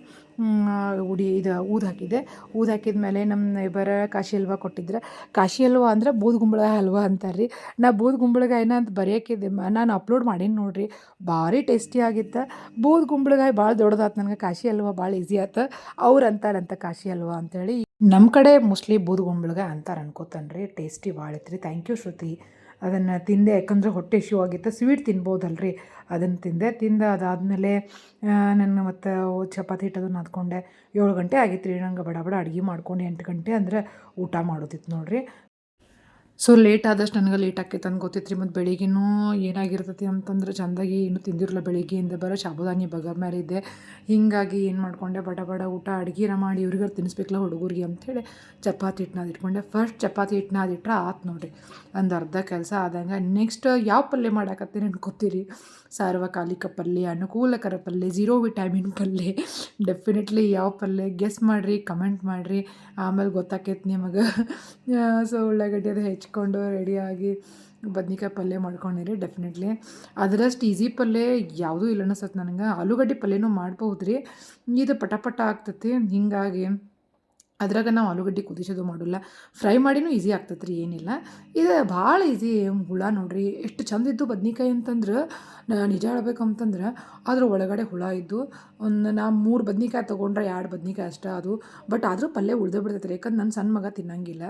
ಉಡಿ ಇದು, ಊದು ಹಾಕಿದ್ದೆ. ಊದು ಹಾಕಿದ ಮೇಲೆ ನಮ್ಮ ನೈಬರ ಕಾಶಿ ಹಲ್ವ ಕೊಟ್ಟಿದ್ರೆ. ಕಾಶಿ ಹಲ್ವ ಅಂದ್ರೆ ಬೂದುಗುಂಬಳ ಹಲ್ವ ಅಂತಾರೆ ರೀ ನಾ ಬೂದುಗುಂಬಳಕಾಯಿನ ಅಂತ ಬರೆಯೋಕ್ಕಿದ್ದೆ ನಾನು ಅಪ್ಲೋಡ್ ಮಾಡೀನಿ ನೋಡಿರಿ. ಭಾರಿ ಟೇಸ್ಟಿ ಆಗಿತ್ತು. ಬೂದು ಗುಂಬಳಕಾಯಿ ಭಾಳ ದೊಡ್ಡದಾತು ನನಗೆ. ಕಾಶಿ ಹಲ್ವ ಭಾಳ ಈಸಿ ಆಯ್ತು ಅವ್ರು ಅಂತಾರಂತ ಕಾಶಿ ಹಲ್ವ ಅಂತೇಳಿ. ನಮ್ಮ ಕಡೆ ಮೋಸ್ಟ್ಲಿ ಬೂದು ಗುಂಬಳಕಾಯಿ ಅಂತಾರೆ ಅನ್ಕೋತಾನೆ ರೀ ಟೇಸ್ಟಿ ಭಾಳ ಐತ್ರಿ. Thank you Shruti. ಅದನ್ನು ತಿಂದೆ, ಯಾಕಂದರೆ ಹೊಟ್ಟೆ ಇಶ್ಯೂ ಆಗಿತ್ತು. ಸ್ವೀಟ್ ತಿನ್ಬೋದಲ್ರಿ. ಅದನ್ನು ತಿಂದೆ. ತಿಂದು ಅದಾದಮೇಲೆ ನನ್ನ ಮತ್ತು ಚಪಾತಿ ಹಿಟ್ಟು ಅದನ್ನು ನಾದ್ಕೊಂಡೆ. ಏಳು ಗಂಟೆ ಆಗಿತ್ತು ರೀ ನಂಗೆ ಬಡ ಬಡ ಅಡುಗೆ ಮಾಡ್ಕೊಂಡು ಎಂಟು ಗಂಟೆ ಅಂದ್ರೆ ಊಟ ಮಾಡೋದಿತ್ತು ನೋಡಿರಿ. ಸೊ ಲೇಟ್ ಆದಷ್ಟು ನನಗೆ ಲೇಟ್ ಆಕೈತೆ ಅಂತ ಗೊತ್ತೈತ್ರಿ. ಮತ್ತು ಬೆಳಿಗ್ಗೆನೂ ಏನಾಗಿರ್ತೈತಿ ಅಂತಂದ್ರೆ ಚಂದಾಗಿ ಏನು ತಿಂದಿರಲ್ಲ ಬೆಳಿಗ್ಗೆಯಿಂದ ಬರೋ ಶಾಬುದಾನಿ ಬಗರ್ ಮೇಲೆ ಇದ್ದೆ. ಹೀಗಾಗಿ ಏನು ಮಾಡ್ಕೊಂಡೆ? ಬಡ ಬಡ ಊಟ ಅಡುಗೆರ ಮಾಡಿ ಇವ್ರಿಗಾರು ತಿನ್ನಿಸ್ಬೇಕಲ್ಲ ಹುಡುಗರಿಗೆ ಅಂಥೇಳಿ ಚಪಾತಿ ಹಿಟ್ಟನ್ನ ಇಟ್ಕೊಂಡೆ. ಫಸ್ಟ್ ಚಪಾತಿ ಹಿಟ್ಟನ್ನ ಅದಿಟ್ರೆ ಆತು ನೋಡಿರಿ. ಒಂದು ಅರ್ಧ ಕೆಲಸ ಆದಂಗೆ. ನೆಕ್ಸ್ಟ್ ಯಾವ ಪಲ್ಯ ಮಾಡಾಕತ್ತೀನಿ ಗೊತ್ತಿರಿ. ಸಾರ್ವಕಾಲಿಕ ಪಲ್ಯ, ಅನುಕೂಲಕರ ಪಲ್ಯ ಝೀರೋ ವಿಟಾಮಿನ್ ಪಲ್ಯ. ಡೆಫಿನೆಟ್ಲಿ ಯಾವ ಪಲ್ಯ ಗೆಸ್ ಮಾಡಿರಿ ಕಮೆಂಟ್ ಮಾಡಿರಿ. ಆಮೇಲೆ ಗೊತ್ತಾಕೈತೆ ನಿಮಗೆ. ಸೊ <laughs> ಉಳ್ಳಾಗಡ್ಡೆ ಅದು ಹೆಚ್ಕೊಂಡು ರೆಡಿಯಾಗಿ ಬದ್ನಿಕಾಯಿ ಪಲ್ಯ ಮಾಡ್ಕೊಂಡಿರಿ ಡೆಫಿನೆಟ್ಲಿ ಅದರಷ್ಟು ಈಸಿ ಪಲ್ಯ ಯಾವುದೂ ಇಲ್ಲ ಅನ್ನಿಸತ್ತೆ ನನಗೆ. ಆಲೂಗಡ್ಡೆ ಪಲ್ಯನೂ ಮಾಡ್ಬೋದು ರೀ ಇದು ಪಟ ಪಟ ಆಗ್ತೈತಿ. ಹೀಗಾಗಿ ಅದ್ರಾಗ ನಾವು ಆಲೂಗಡ್ಡೆ ಕುದಿಸೋದು ಮಾಡೋಲ್ಲ. ಫ್ರೈ ಮಾಡಿನೂ ಈಸಿ ಆಗ್ತೈತೆ ರೀ ಏನಿಲ್ಲ. ಇದು ಭಾಳ ಈಸಿ ಹುಳ ನೋಡಿರಿ. ಎಷ್ಟು ಚಂದ ಇದ್ದು ಬದ್ನಿಕಾಯಿ ಅಂತಂದ್ರೆ ನಿಜ ಹೇಳ್ಬೇಕಂತಂದ್ರೆ ಅದ್ರ ಒಳಗಡೆ ಹುಳ ಇದ್ದು, ಒಂದು ನಾ ಮೂರು ಬದ್ನಿಕಾಯಿ ತೊಗೊಂಡ್ರೆ ಎರಡು ಬದ್ನಿಕಾಯಿ ಅಷ್ಟ ಅದು. ಬಟ್ ಆದರೂ ಪಲ್ಯ ಉಳ್ದೇ ಬಿಡ್ತೈತೆ ಯಾಕಂದ್ರೆ ನನ್ನ ಸಣ್ಣ ಮಗ ತಿನ್ನಂಗಿಲ್ಲ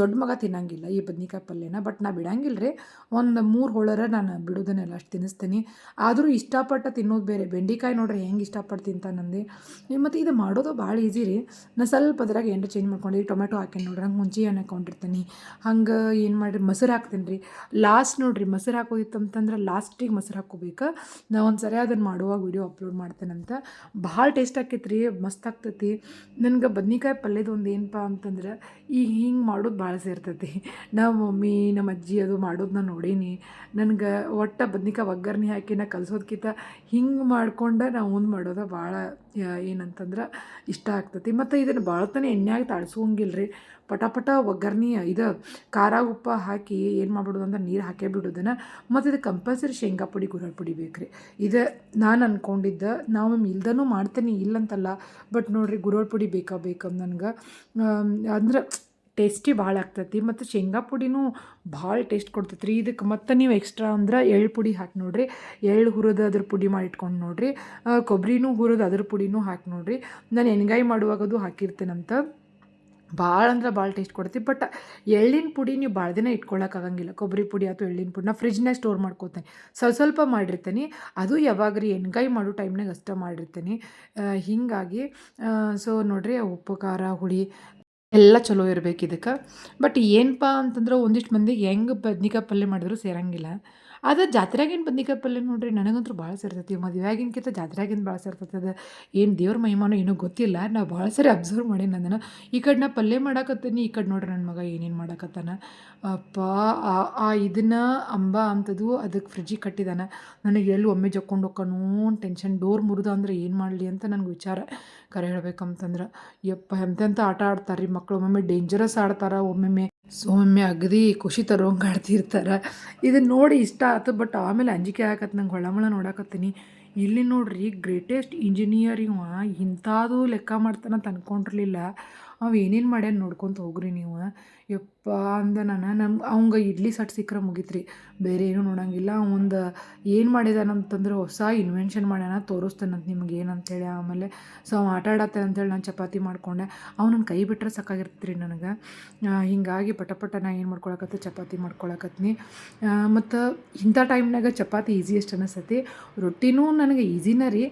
ದೊಡ್ಡ ಮಗ ತಿನ್ನಂಗಿಲ್ಲ ಈ ಬದ್ನಿಕಾಯಿ ಪಲ್ಯನ. ಬಟ್ ನಾ ಬಿಡಂಗಿಲ್ಲ ರೀ. ಒಂದು ಮೂರು ಹೋಳರ ನಾನು ಬಿಡೋದನ್ನೆಲ್ಲ ಅಷ್ಟು ತಿನ್ನಿಸ್ತೀನಿ. ಆದರೂ ಇಷ್ಟಪಟ್ಟು ತಿನ್ನೋದು ಬೇರೆ. ಬೆಂಡೆಕಾಯಿ ನೋಡ್ರಿ ಹೆಂಗೆ ಇಷ್ಟಪಟ್ಟು ತಿಂತಾನಂದು ಮತ್ತು ಇದು ಮಾಡೋದು ಭಾಳ ಈಸಿ ರೀ. ನಾ ಸ್ವಲ್ಪ ಅದ್ರಾಗ ಏನಾರ ಚೇಂಜ್ ಮಾಡ್ಕೊಂಡು ಟೊಮೆಟೊ ಹಾಕಿ ನೋಡ್ರಿ. ಹಂಗೆ ಮುಂಚೆ ಎಣ್ಣೆ ಹಾಕೊಂಡಿರ್ತೀನಿ ಹಂಗೆ ಏನು ಮಾಡಿರಿ? ಮೊಸರು ಹಾಕ್ತೀನಿ ರೀ ಲಾಸ್ಟ್ ನೋಡಿರಿ, ಮೊಸರು ಹಾಕೋದಿತ್ತು ಅಂತಂದ್ರೆ ಲಾಸ್ಟಿಗೆ ಮೊಸರು ಹಾಕೋಬೇಕು. ನಾ ಒಂದು ಸರಿ ಅದನ್ನು ಮಾಡುವಾಗ ವೀಡಿಯೋ ಅಪ್ಲೋಡ್ ಮಾಡ್ತೇನಂತ ಭಾಳ ಟೇಸ್ಟ್ ಆಕೈತೆ ರೀ ಮಸ್ತ್ ಆಗ್ತೈತಿ. ನನಗೆ ಬದ್ನಿಕಾಯಿ ಪಲ್ಯದ ಒಂದು ಏನಪ್ಪ ಅಂತಂದ್ರೆ ಈಗ ಹಿಂಗೆ ಮಾಡೋದು ಭಾಳ ಸೇರ್ತೈತಿ. ನಮ್ಮ ಮಮ್ಮಿ ನಮ್ಮ ಅಜ್ಜಿ ಅದು ಮಾಡೋದು ನಾನು ನೋಡೀನಿ. ನನಗೆ ಒಟ್ಟು ಬದ್ನಿಕಾಯಿ ಒಗ್ಗರ್ಣಿ ಹಾಕಿ ನಾ ಕಲ್ಸೋದ್ಕಿಂತ ಹಿಂಗೆ ಮಾಡ್ಕೊಂಡು ನಾವು ಮಾಡೋದು ಭಾಳ ಏನಂತಂದ್ರೆ ಇಷ್ಟ ಆಗ್ತತಿ. ಮತ್ತು ಇದನ್ನು ಭಾಳತನೇ ಎಣ್ಣೆಯಾಗಿ ತಾಳ್ಸೋಂಗಿಲ್ಲ ರೀ ಪಟ ಪಟ ಒಗ್ಗರ್ಣಿ ಇದು ಖಾರ, ಉಪ್ಪು ಹಾಕಿ ಏನು ಮಾಡ್ಬಿಡೋದು ಅಂದ್ರೆ ನೀರು ಹಾಕೇ ಬಿಡೋದನ್ನು. ಮತ್ತು ಇದು ಕಂಪಲ್ಸರಿ ಶೇಂಗಾ ಪುಡಿ ಗುರಳ್ ಪುಡಿ ಬೇಕು ರೀ ಇದು ನಾನು ಅಂದ್ಕೊಂಡಿದ್ದೆ ನಾವು ಇಲ್ದನೂ ಮಾಡ್ತೀನಿ ಇಲ್ಲಂತಲ್ಲ. ಬಟ್ ನೋಡಿರಿ ಗುರಳ್ ಪುಡಿ ಬೇಕಾ ಬೇಕು ನನಗೆ. ಅಂದ್ರೆ ಟೇಸ್ಟಿ ಭಾಳ ಆಗ್ತೈತಿ. ಮತ್ತು ಶೇಂಗಾ ಪುಡಿನೂ ಭಾಳ ಟೇಸ್ಟ್ ಕೊಡ್ತೈತೆ ರೀ ಇದಕ್ಕೆ ಮತ್ತು ನೀವು ಎಕ್ಸ್ಟ್ರಾ ಅಂದ್ರೆ ಎಳ್ಳು ಪುಡಿ ಹಾಕಿ ನೋಡಿರಿ. ಎಳ್ಳು ಹುರಿದು ಅದ್ರ ಪುಡಿ ಮಾಡಿ ಇಟ್ಕೊಂಡು ನೋಡಿರಿ. ಕೊಬ್ಬರಿನೂ ಹುರಿದು ಅದ್ರ ಪುಡಿನೂ ಹಾಕಿ ನೋಡಿರಿ. ನಾನು ಎಣ್ಗಾಯಿ ಮಾಡುವಾಗದು ಹಾಕಿರ್ತೇನಂತ. ಭಾಳ ಅಂದ್ರೆ ಭಾಳ ಟೇಸ್ಟ್ ಕೊಡ್ತೀವಿ ಬಟ್ ಎಳ್ಳಿನ ಪುಡಿ ನೀವು ಭಾಳ ದಿನ ಇಟ್ಕೊಳ್ಳೋಕ್ಕಾಗಂಗಿಲ್ಲ ಕೊಬ್ಬರಿ ಪುಡಿ ಅಥವಾ ಎಳ್ಳಿನ ಪುಡಿ ನಾ ಫ್ರಿಜ್ನಾಗ ಸ್ಟೋರ್ ಮಾಡ್ಕೋತೇನೆ. ಸ್ವಲ್ಪ ಸ್ವಲ್ಪ ಮಾಡಿರ್ತೀನಿ. ಅದು ಯಾವಾಗ ರೀ ಎಣ್ಗಾಯಿ ಮಾಡೋ ಟೈಮ್ನಾಗ ಅಷ್ಟೇ ಮಾಡಿರ್ತೀನಿ. ಹೀಗಾಗಿ ಸೊ ನೋಡಿರಿ ಉಪ್ಪು ಖಾರ ಹುಳಿ ಎಲ್ಲ ಚಲೋ ಇರ್ಬೇಕು ಇದಕ್ಕೆ. ಬಟ್ ಏನಪ್ಪ ಅಂತಂದ್ರೆ ಒಂದಿಷ್ಟು ಮಂದಿಗೆ ಹೆಂಗೆ ಬದ್ನಿಕಾಯಿ ಪಲ್ಯ ಮಾಡಿದ್ರು ಸೇರಂಗಿಲ್ಲ. ಅದು ಜಾತ್ರೆಗೇನು ಬದ್ನಿಕಾಯಿ ಪಲ್ಯ ನೋಡ್ರಿ ನನಗಂತೂ ಭಾಳ ಸೇರ್ತೈತಿ ಮದುವೆಯಾಗಿನ್ಕಿಂತ ಜಾತ್ರೆಗಿಂತ ಭಾಳ ಸೇರ್ತೈತಿ ಅದು ಏನು ದೇವ್ರ ಮಹಿಮಾನೋ ಏನೋ ಗೊತ್ತಿಲ್ಲ. ನಾವು ಭಾಳ ಸರಿ ಅಬ್ಸರ್ವ್ ಮಾಡಿ ಅದನ್ನು. ಈ ಕಡೆ ನಾ ಪಲ್ಯ ಮಾಡಾಕತ್ತೀನಿ, ಈ ಕಡೆ ನೋಡ್ರಿ ನನ್ನ ಮಗ ಏನೇನು ಮಾಡಾಕತ್ತಾನ. ಅಪ್ಪ, ಆ ಇದನ್ನ ಅಂಬ ಅಂತದು ಅದಕ್ಕೆ ಫ್ರಿಜ್ಜಿಗೆ ಕಟ್ಟಿದಾನ. ನನಗೆ ಎಲ್ಲಿ ಒಮ್ಮೆ ಜಕ್ಕೊಂಡು ಹೋಗ್ಕನೂ ಟೆನ್ಷನ್ ಡೋರ್ ಮುರಿದು ಅಂದ್ರೆ ಏನು ಮಾಡಲಿ ಅಂತ ನನಗೆ ವಿಚಾರ ಕರೆ ಹೇಳ್ಬೇಕಂತಂದ್ರೆ. ಯಪ್ಪ ಎಂತೆಂಥ ಆಟ ಆಡ್ತಾರೆ ರೀ ಮಕ್ಕಳು ಒಮ್ಮೊಮ್ಮೆ ಡೇಂಜರಸ್ ಆಡ್ತಾರೆ, ಒಮ್ಮೊಮ್ಮೆ ಸೊ ಒಮ್ಮೆ ಅಗದಿ ಖುಷಿ ತರೋಂಗೆ ಆಡ್ತಿರ್ತಾರೆ ಇದನ್ನು ನೋಡಿ ಇಷ್ಟ ಆಯ್ತು ಬಟ್ ಆಮೇಲೆ ಅಂಜಿಕೆ ಆಗತ್ತೆ ನಂಗೆ ಹೊಳಮಳ ನೋಡಾಕತ್ತೀನಿ. ಇಲ್ಲಿ ನೋಡ್ರಿ ಗ್ರೇಟೆಸ್ಟ್ ಇಂಜಿನಿಯರ್ ಇವ ಇಂಥದ್ದು ಲೆಕ್ಕ ಮಾಡ್ತಾನಂತ ಅಂದ್ಕೊಂಡಿರ್ಲಿಲ್ಲ ಅವ ಏನೇನು ಮಾಡ್ಯಾನ ನೋಡ್ಕೊತ ಹೋಗ್ರಿ ನೀವು. ಯಪ್ಪ ಅಂದ ನಾನು. ನಮ್ಮ ಅವಂಗೆ ಇಡ್ಲಿ ಸಟ್ ಸಿಕ್ಕರೆ ಮುಗೀತು ಬೇರೆ ಏನೂ ನೋಡಂಗಿಲ್ಲ. ಅವಂದು ಏನು ಮಾಡಿದಾನಂತಂದ್ರೆ ಹೊಸ ಇನ್ವೆನ್ಷನ್ ಮಾಡ್ಯಾನ ತೋರಿಸ್ತಾನಂತ ನಿಮ್ಗೆ ಏನಂತೇಳಿ ಆಮೇಲೆ ಸೊ ಅವ್ನು ಆಟ ಆಡತ್ತೆ ಅಂತೇಳಿ ನಾನು ಚಪಾತಿ ಮಾಡಿಕೊಂಡೆ. ಅವ್ನನ್ನ ಕೈ ಬಿಟ್ಟರೆ ಸಾಕಾಗಿರ್ತೀರಿ ನನಗೆ. ಹೀಗಾಗಿ ಪಟ ಪಟ ನಾ ಏನು ಮಾಡ್ಕೊಳಕತ್ತೆ? ಚಪಾತಿ ಮಾಡ್ಕೊಳಕತ್ತೀನಿ ಮತ್ತು ಇಂಥ ಟೈಮ್ನಾಗ ಚಪಾತಿ ಈಸಿಯೆಸ್ಟ್ ಅನಿಸ್ತೈತಿ. ರೊಟ್ಟಿನೂ ನನಗೆ ಈಸಿನ ರೀ.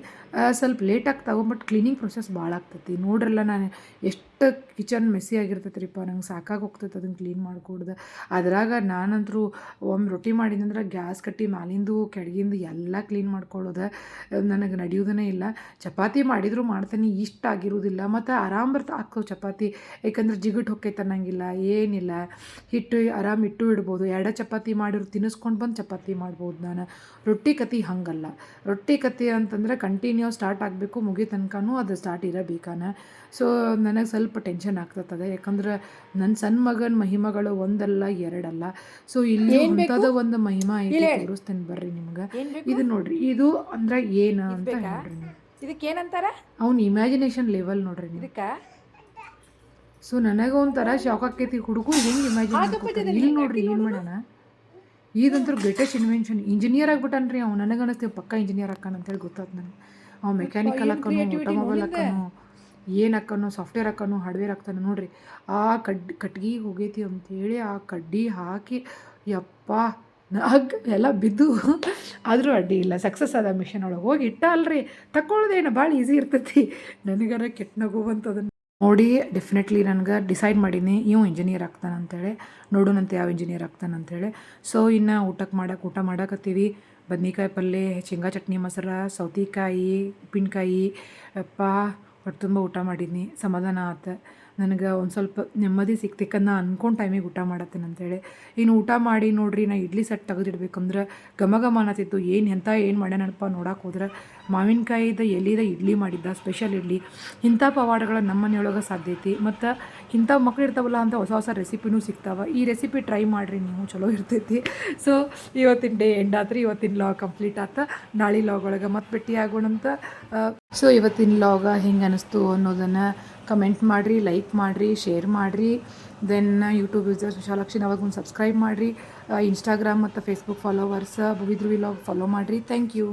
ಸ್ವಲ್ಪ ಲೇಟ್ ಆಗ್ತಾವೆ ಬಟ್ ಕ್ಲೀನಿಂಗ್ ಪ್ರೊಸೆಸ್ ಭಾಳ ಆಗ್ತೈತಿ. ನೋಡ್ರಲ್ಲ ನಾನು ಎಷ್ಟು ಕಿಚನ್ ಮೆಸ್ಸಿ ಆಗಿರ್ತೈತ್ರಿಪ್ಪ. ನಂಗೆ ಸಾಕಾಗಿ ಹೋಗ್ತೈತೆ. ಅದನ್ನು ಕ್ಲೀನ್ ಮಾಡಿಕೊಡ್ದೆ. ಅದ್ರಾಗ ನಾನಂತರೂ ಒಮ್ಮೆ ರೊಟ್ಟಿ ಮಾಡಿದಂದ್ರೆ ಗ್ಯಾಸ್ ಕಟ್ಟಿ ಮ್ಯಾಲಿಂದು ಕೆಳಗಿಂದು ಎಲ್ಲ ಕ್ಲೀನ್ ಮಾಡ್ಕೊಳ್ಳೋದೆ ನನಗೆ ನಡೆಯೋದೇ ಇಲ್ಲ. ಚಪಾತಿ ಮಾಡಿದರೂ ಮಾಡ್ತೀನಿ, ಇಷ್ಟ ಆಗಿರೋದಿಲ್ಲ. ಮತ್ತು ಆರಾಮ್ ಬರ್ತಾ ಹಾಕೋ ಚಪಾತಿ. ಯಾಕಂದ್ರೆ ಜಿಗಟ್ ಹೊಕ್ಕೈತೆ ತನ್ನಂಗಿಲ್ಲ ಏನಿಲ್ಲ. ಹಿಟ್ಟು ಆರಾಮ್ ಇಟ್ಟು ಇಡ್ಬೋದು. ಎರಡೇ ಚಪಾತಿ ಮಾಡಿರು ತಿನ್ನಿಸ್ಕೊಂಡು ಬಂದು ಚಪಾತಿ ಮಾಡ್ಬೋದು ನಾನು. ರೊಟ್ಟಿ ಕತಿ ಹಂಗಲ್ಲ. ರೊಟ್ಟಿ ಕತಿ ಅಂತಂದ್ರೆ ಕಂಟಿನ್ಯೂ ಸ್ಟಾರ್ಟ್ ಆಗಬೇಕು ಮುಗಿ ತನಕನೂ ಅದು ಸ್ಟಾರ್ಟ್ ಇರಬೇಕಾನ. ಸೊ ನನಗೆ ಸ್ವಲ್ಪ ಟೆನ್ಷನ್ ಆಗ್ತದೆ ಯಾಕಂದ್ರೆ ನನ್ನ ಸಣ್ಣ ಮಗನ ಮಹಿಮಗಳು ಒಂದಲ್ಲ ಎರಡಲ್ಲ. ಸೊ ಇಲ್ಲಿ ಅಂಥದ್ದು ಒಂದು ಮಹಿಮಾ ಐತಿ ತೋರಿಸ್ತೇನೆ ಬರ್ರಿ ನಿಮ್ಗೆ. ಇದು ನೋಡ್ರಿ ಇದು ಅಂದ್ರೆ ಏನ ಅಂತ ಹೇಳ್ರಿ ಇದಕ್ಕೆ ಏನಂತಾರ? ಅವ್ನ ಇಮ್ಯಾಜಿನೇಷನ್ ಲೆವೆಲ್ ನೋಡ್ರಿ ಇದಕ್ಕೆ? ಸೊ ನನಗೆ ಒಂಥರ ಶಾಕ್ ಆಕೈತಿ. ಹುಡುಗರು ಹೆಂಗೆ ಇಮ್ಯಾಜಿನ್ ಇಲ್ಲಿ ನೋಡ್ರಿ ಏನು ಮಾಡೋಣ ಇದಂತೂ ಗ್ರೇಟೆಸ್ಟ್ ಇನ್ವೆನ್ಷನ್ ಇಂಜಿನಿಯರ್ ಆಗ್ಬಿಟ್ಟನ್ರಿ ಅವ್ನು. ನನಗೆ ಅನಿಸ್ತೀವಿ ಪಕ್ಕ ಇಂಜಿನಿಯರ್ ಅಕ್ಕನ ಅಂತ ಹೇಳಿ ಗೊತ್ತಾಯ್ತು ನನಗೆ ಅವ್ನು ಮೆಕ್ಯಾನಿಕಲ್ ಅಕ್ಕನು ಆಟೋಮೊಬೈಲ್ ಹಾಕನು ಏನು ಅಕ್ಕನೋ ಸಾಫ್ಟ್ವೇರ್ ಅಕ್ಕನೋ ಹಾರ್ಡ್ವೇರ್ ಹಾಕ್ತಾನೆ ನೋಡ್ರಿ. ಆ ಕಡ್, ಕಟ್ಗೆ ಹೋಗೈತಿ ಅಂತೇಳಿ ಆ ಕಡ್ಡಿ ಹಾಕಿ, ಯಪ್ಪ, ನಾಗ ಎಲ್ಲ ಬಿದ್ದು ಆದರೂ ಅಡ್ಡಿ ಇಲ್ಲ. ಸಕ್ಸಸ್ ಆದ ಮಿಷನ್ ಒಳಗೆ ಹೋಗಿ ಇಟ್ಟ ಅಲ್ರಿ. ತಗೊಳ್ಳೋದೇನು ಭಾಳ ಈಸಿ ಇರ್ತೈತಿ. ನನಗಾರ ಕೆಟ್ಟ ನಗು ನೋಡಿ ಡೆಫಿನೆಟ್ಲಿ ನನಗೆ ಡಿಸೈಡ್ ಮಾಡೀನಿ. ಇವು ಇಂಜಿನಿಯರ್ ಆಗ್ತಾನೆ ಅಂತೇಳಿ. ನೋಡೋಣಂತೆ ಯಾವ ಇಂಜಿನಿಯರ್ ಆಗ್ತಾನೆ ಅಂತೇಳಿ. ಸೊ ಇನ್ನು ಊಟಕ್ಕೆ ಮಾಡಕ್ಕೆ ಊಟ ಮಾಡಕತ್ತೀವಿ. ಬದ್ನಿಕಾಯಿ ಪಲ್ಯ ಶೇಂಗಾ ಚಟ್ನಿ, ಮೊಸರು, ಸೌತೆಕಾಯಿ, ಉಪ್ಪಿನಕಾಯಿ ಅಪ್ಪ ಹೊಟ್ಟೆ ತುಂಬ ಊಟ ಮಾಡೀನಿ ಸಮಾಧಾನ ಆತು. ನನಗೆ ಒಂದು ಸ್ವಲ್ಪ ನೆಮ್ಮದಿ ಸಿಕ್ತಿಕ್ಕಂದು ನಾ ಅನ್ಕೊಂಡು ಟೈಮಿಗೆ ಊಟ ಮಾಡತ್ತೇನೆ ಅಂತೇಳಿ ಇನ್ನು ಊಟ ಮಾಡಿ ನೋಡ್ರಿ, ನಾ ಇಡ್ಲಿ ಸೆಟ್ ತೆಗೆದಿಡ್ಬೇಕಂದ್ರೆ ಘಮ ಘಮ ಅನ್ನತ್ತಿತ್ತು. ಏನು ಎಂಥ ಏನು ಮಾಡ್ಯಾನಪ್ಪ ನೋಡಕ್ಕೆ ಹೋದ್ರೆ ಮಾವಿನಕಾಯಿದ ಎಲ್ಲಿದ ಇಡ್ಲಿ ಮಾಡಿದ್ದ ಸ್ಪೆಷಲ್ ಇಡ್ಲಿ. ಇಂಥ ಪವಾಡಗಳು ನಮ್ಮ ಮನೆಯೊಳಗೆ ಸಾಧ್ಯ ಐತಿ. ಮತ್ತು ಇಂಥ ಮಕ್ಳು ಇರ್ತಾವಲ್ಲ, ಅಂತ ಹೊಸ ಹೊಸ ರೆಸಿಪಿನೂ ಸಿಗ್ತಾವ. ಈ ರೆಸಿಪಿ ಟ್ರೈ ಮಾಡಿರಿ, ನೀವು ಚಲೋ ಇರ್ತೈತಿ. ಸೊ ಇವತ್ತಿನ ಡೇ ಎಂಡ್ ಆತ್ರಿ. ಇವತ್ತಿನ ಲಾಗ್ ಕಂಪ್ಲೀಟ್ ಆತ. ನಾಳೆ ಲಾಗ್ ಒಳಗೆ ಮತ್ತೆ ಭೇಟಿ ಆಗೋಣಂತ ಸೊ ಇವತ್ತಿನ ಲಾಗ ಹೆಂಗೆ ಅನ್ನಿಸ್ತು ಅನ್ನೋದನ್ನು ಕಮೆಂಟ್ ಮಾಡಿರಿ ಲೈಕ್ ಮಾಡಿರಿ ಶೇರ್ ಮಾಡಿರಿ. ದೆನ್ ಯೂಟ್ಯೂಬ್ ಯೂಸರ್ಸ್ ವಿಶಾಲಾಕ್ಷಿ ಅವಾಗ ಒಂದು ಸಬ್ಸ್ಕ್ರೈಬ್ ಮಾಡಿರಿ ಇನ್ಸ್ಟಾಗ್ರಾಮ್ ಮತ್ತು ಫೇಸ್ಬುಕ್ ಫಾಲೋವರ್ಸ್ ಬುವಿದ್ರು ವಿಲಾಗ್ ಫಾಲೋ ಮಾಡಿರಿ. Thank you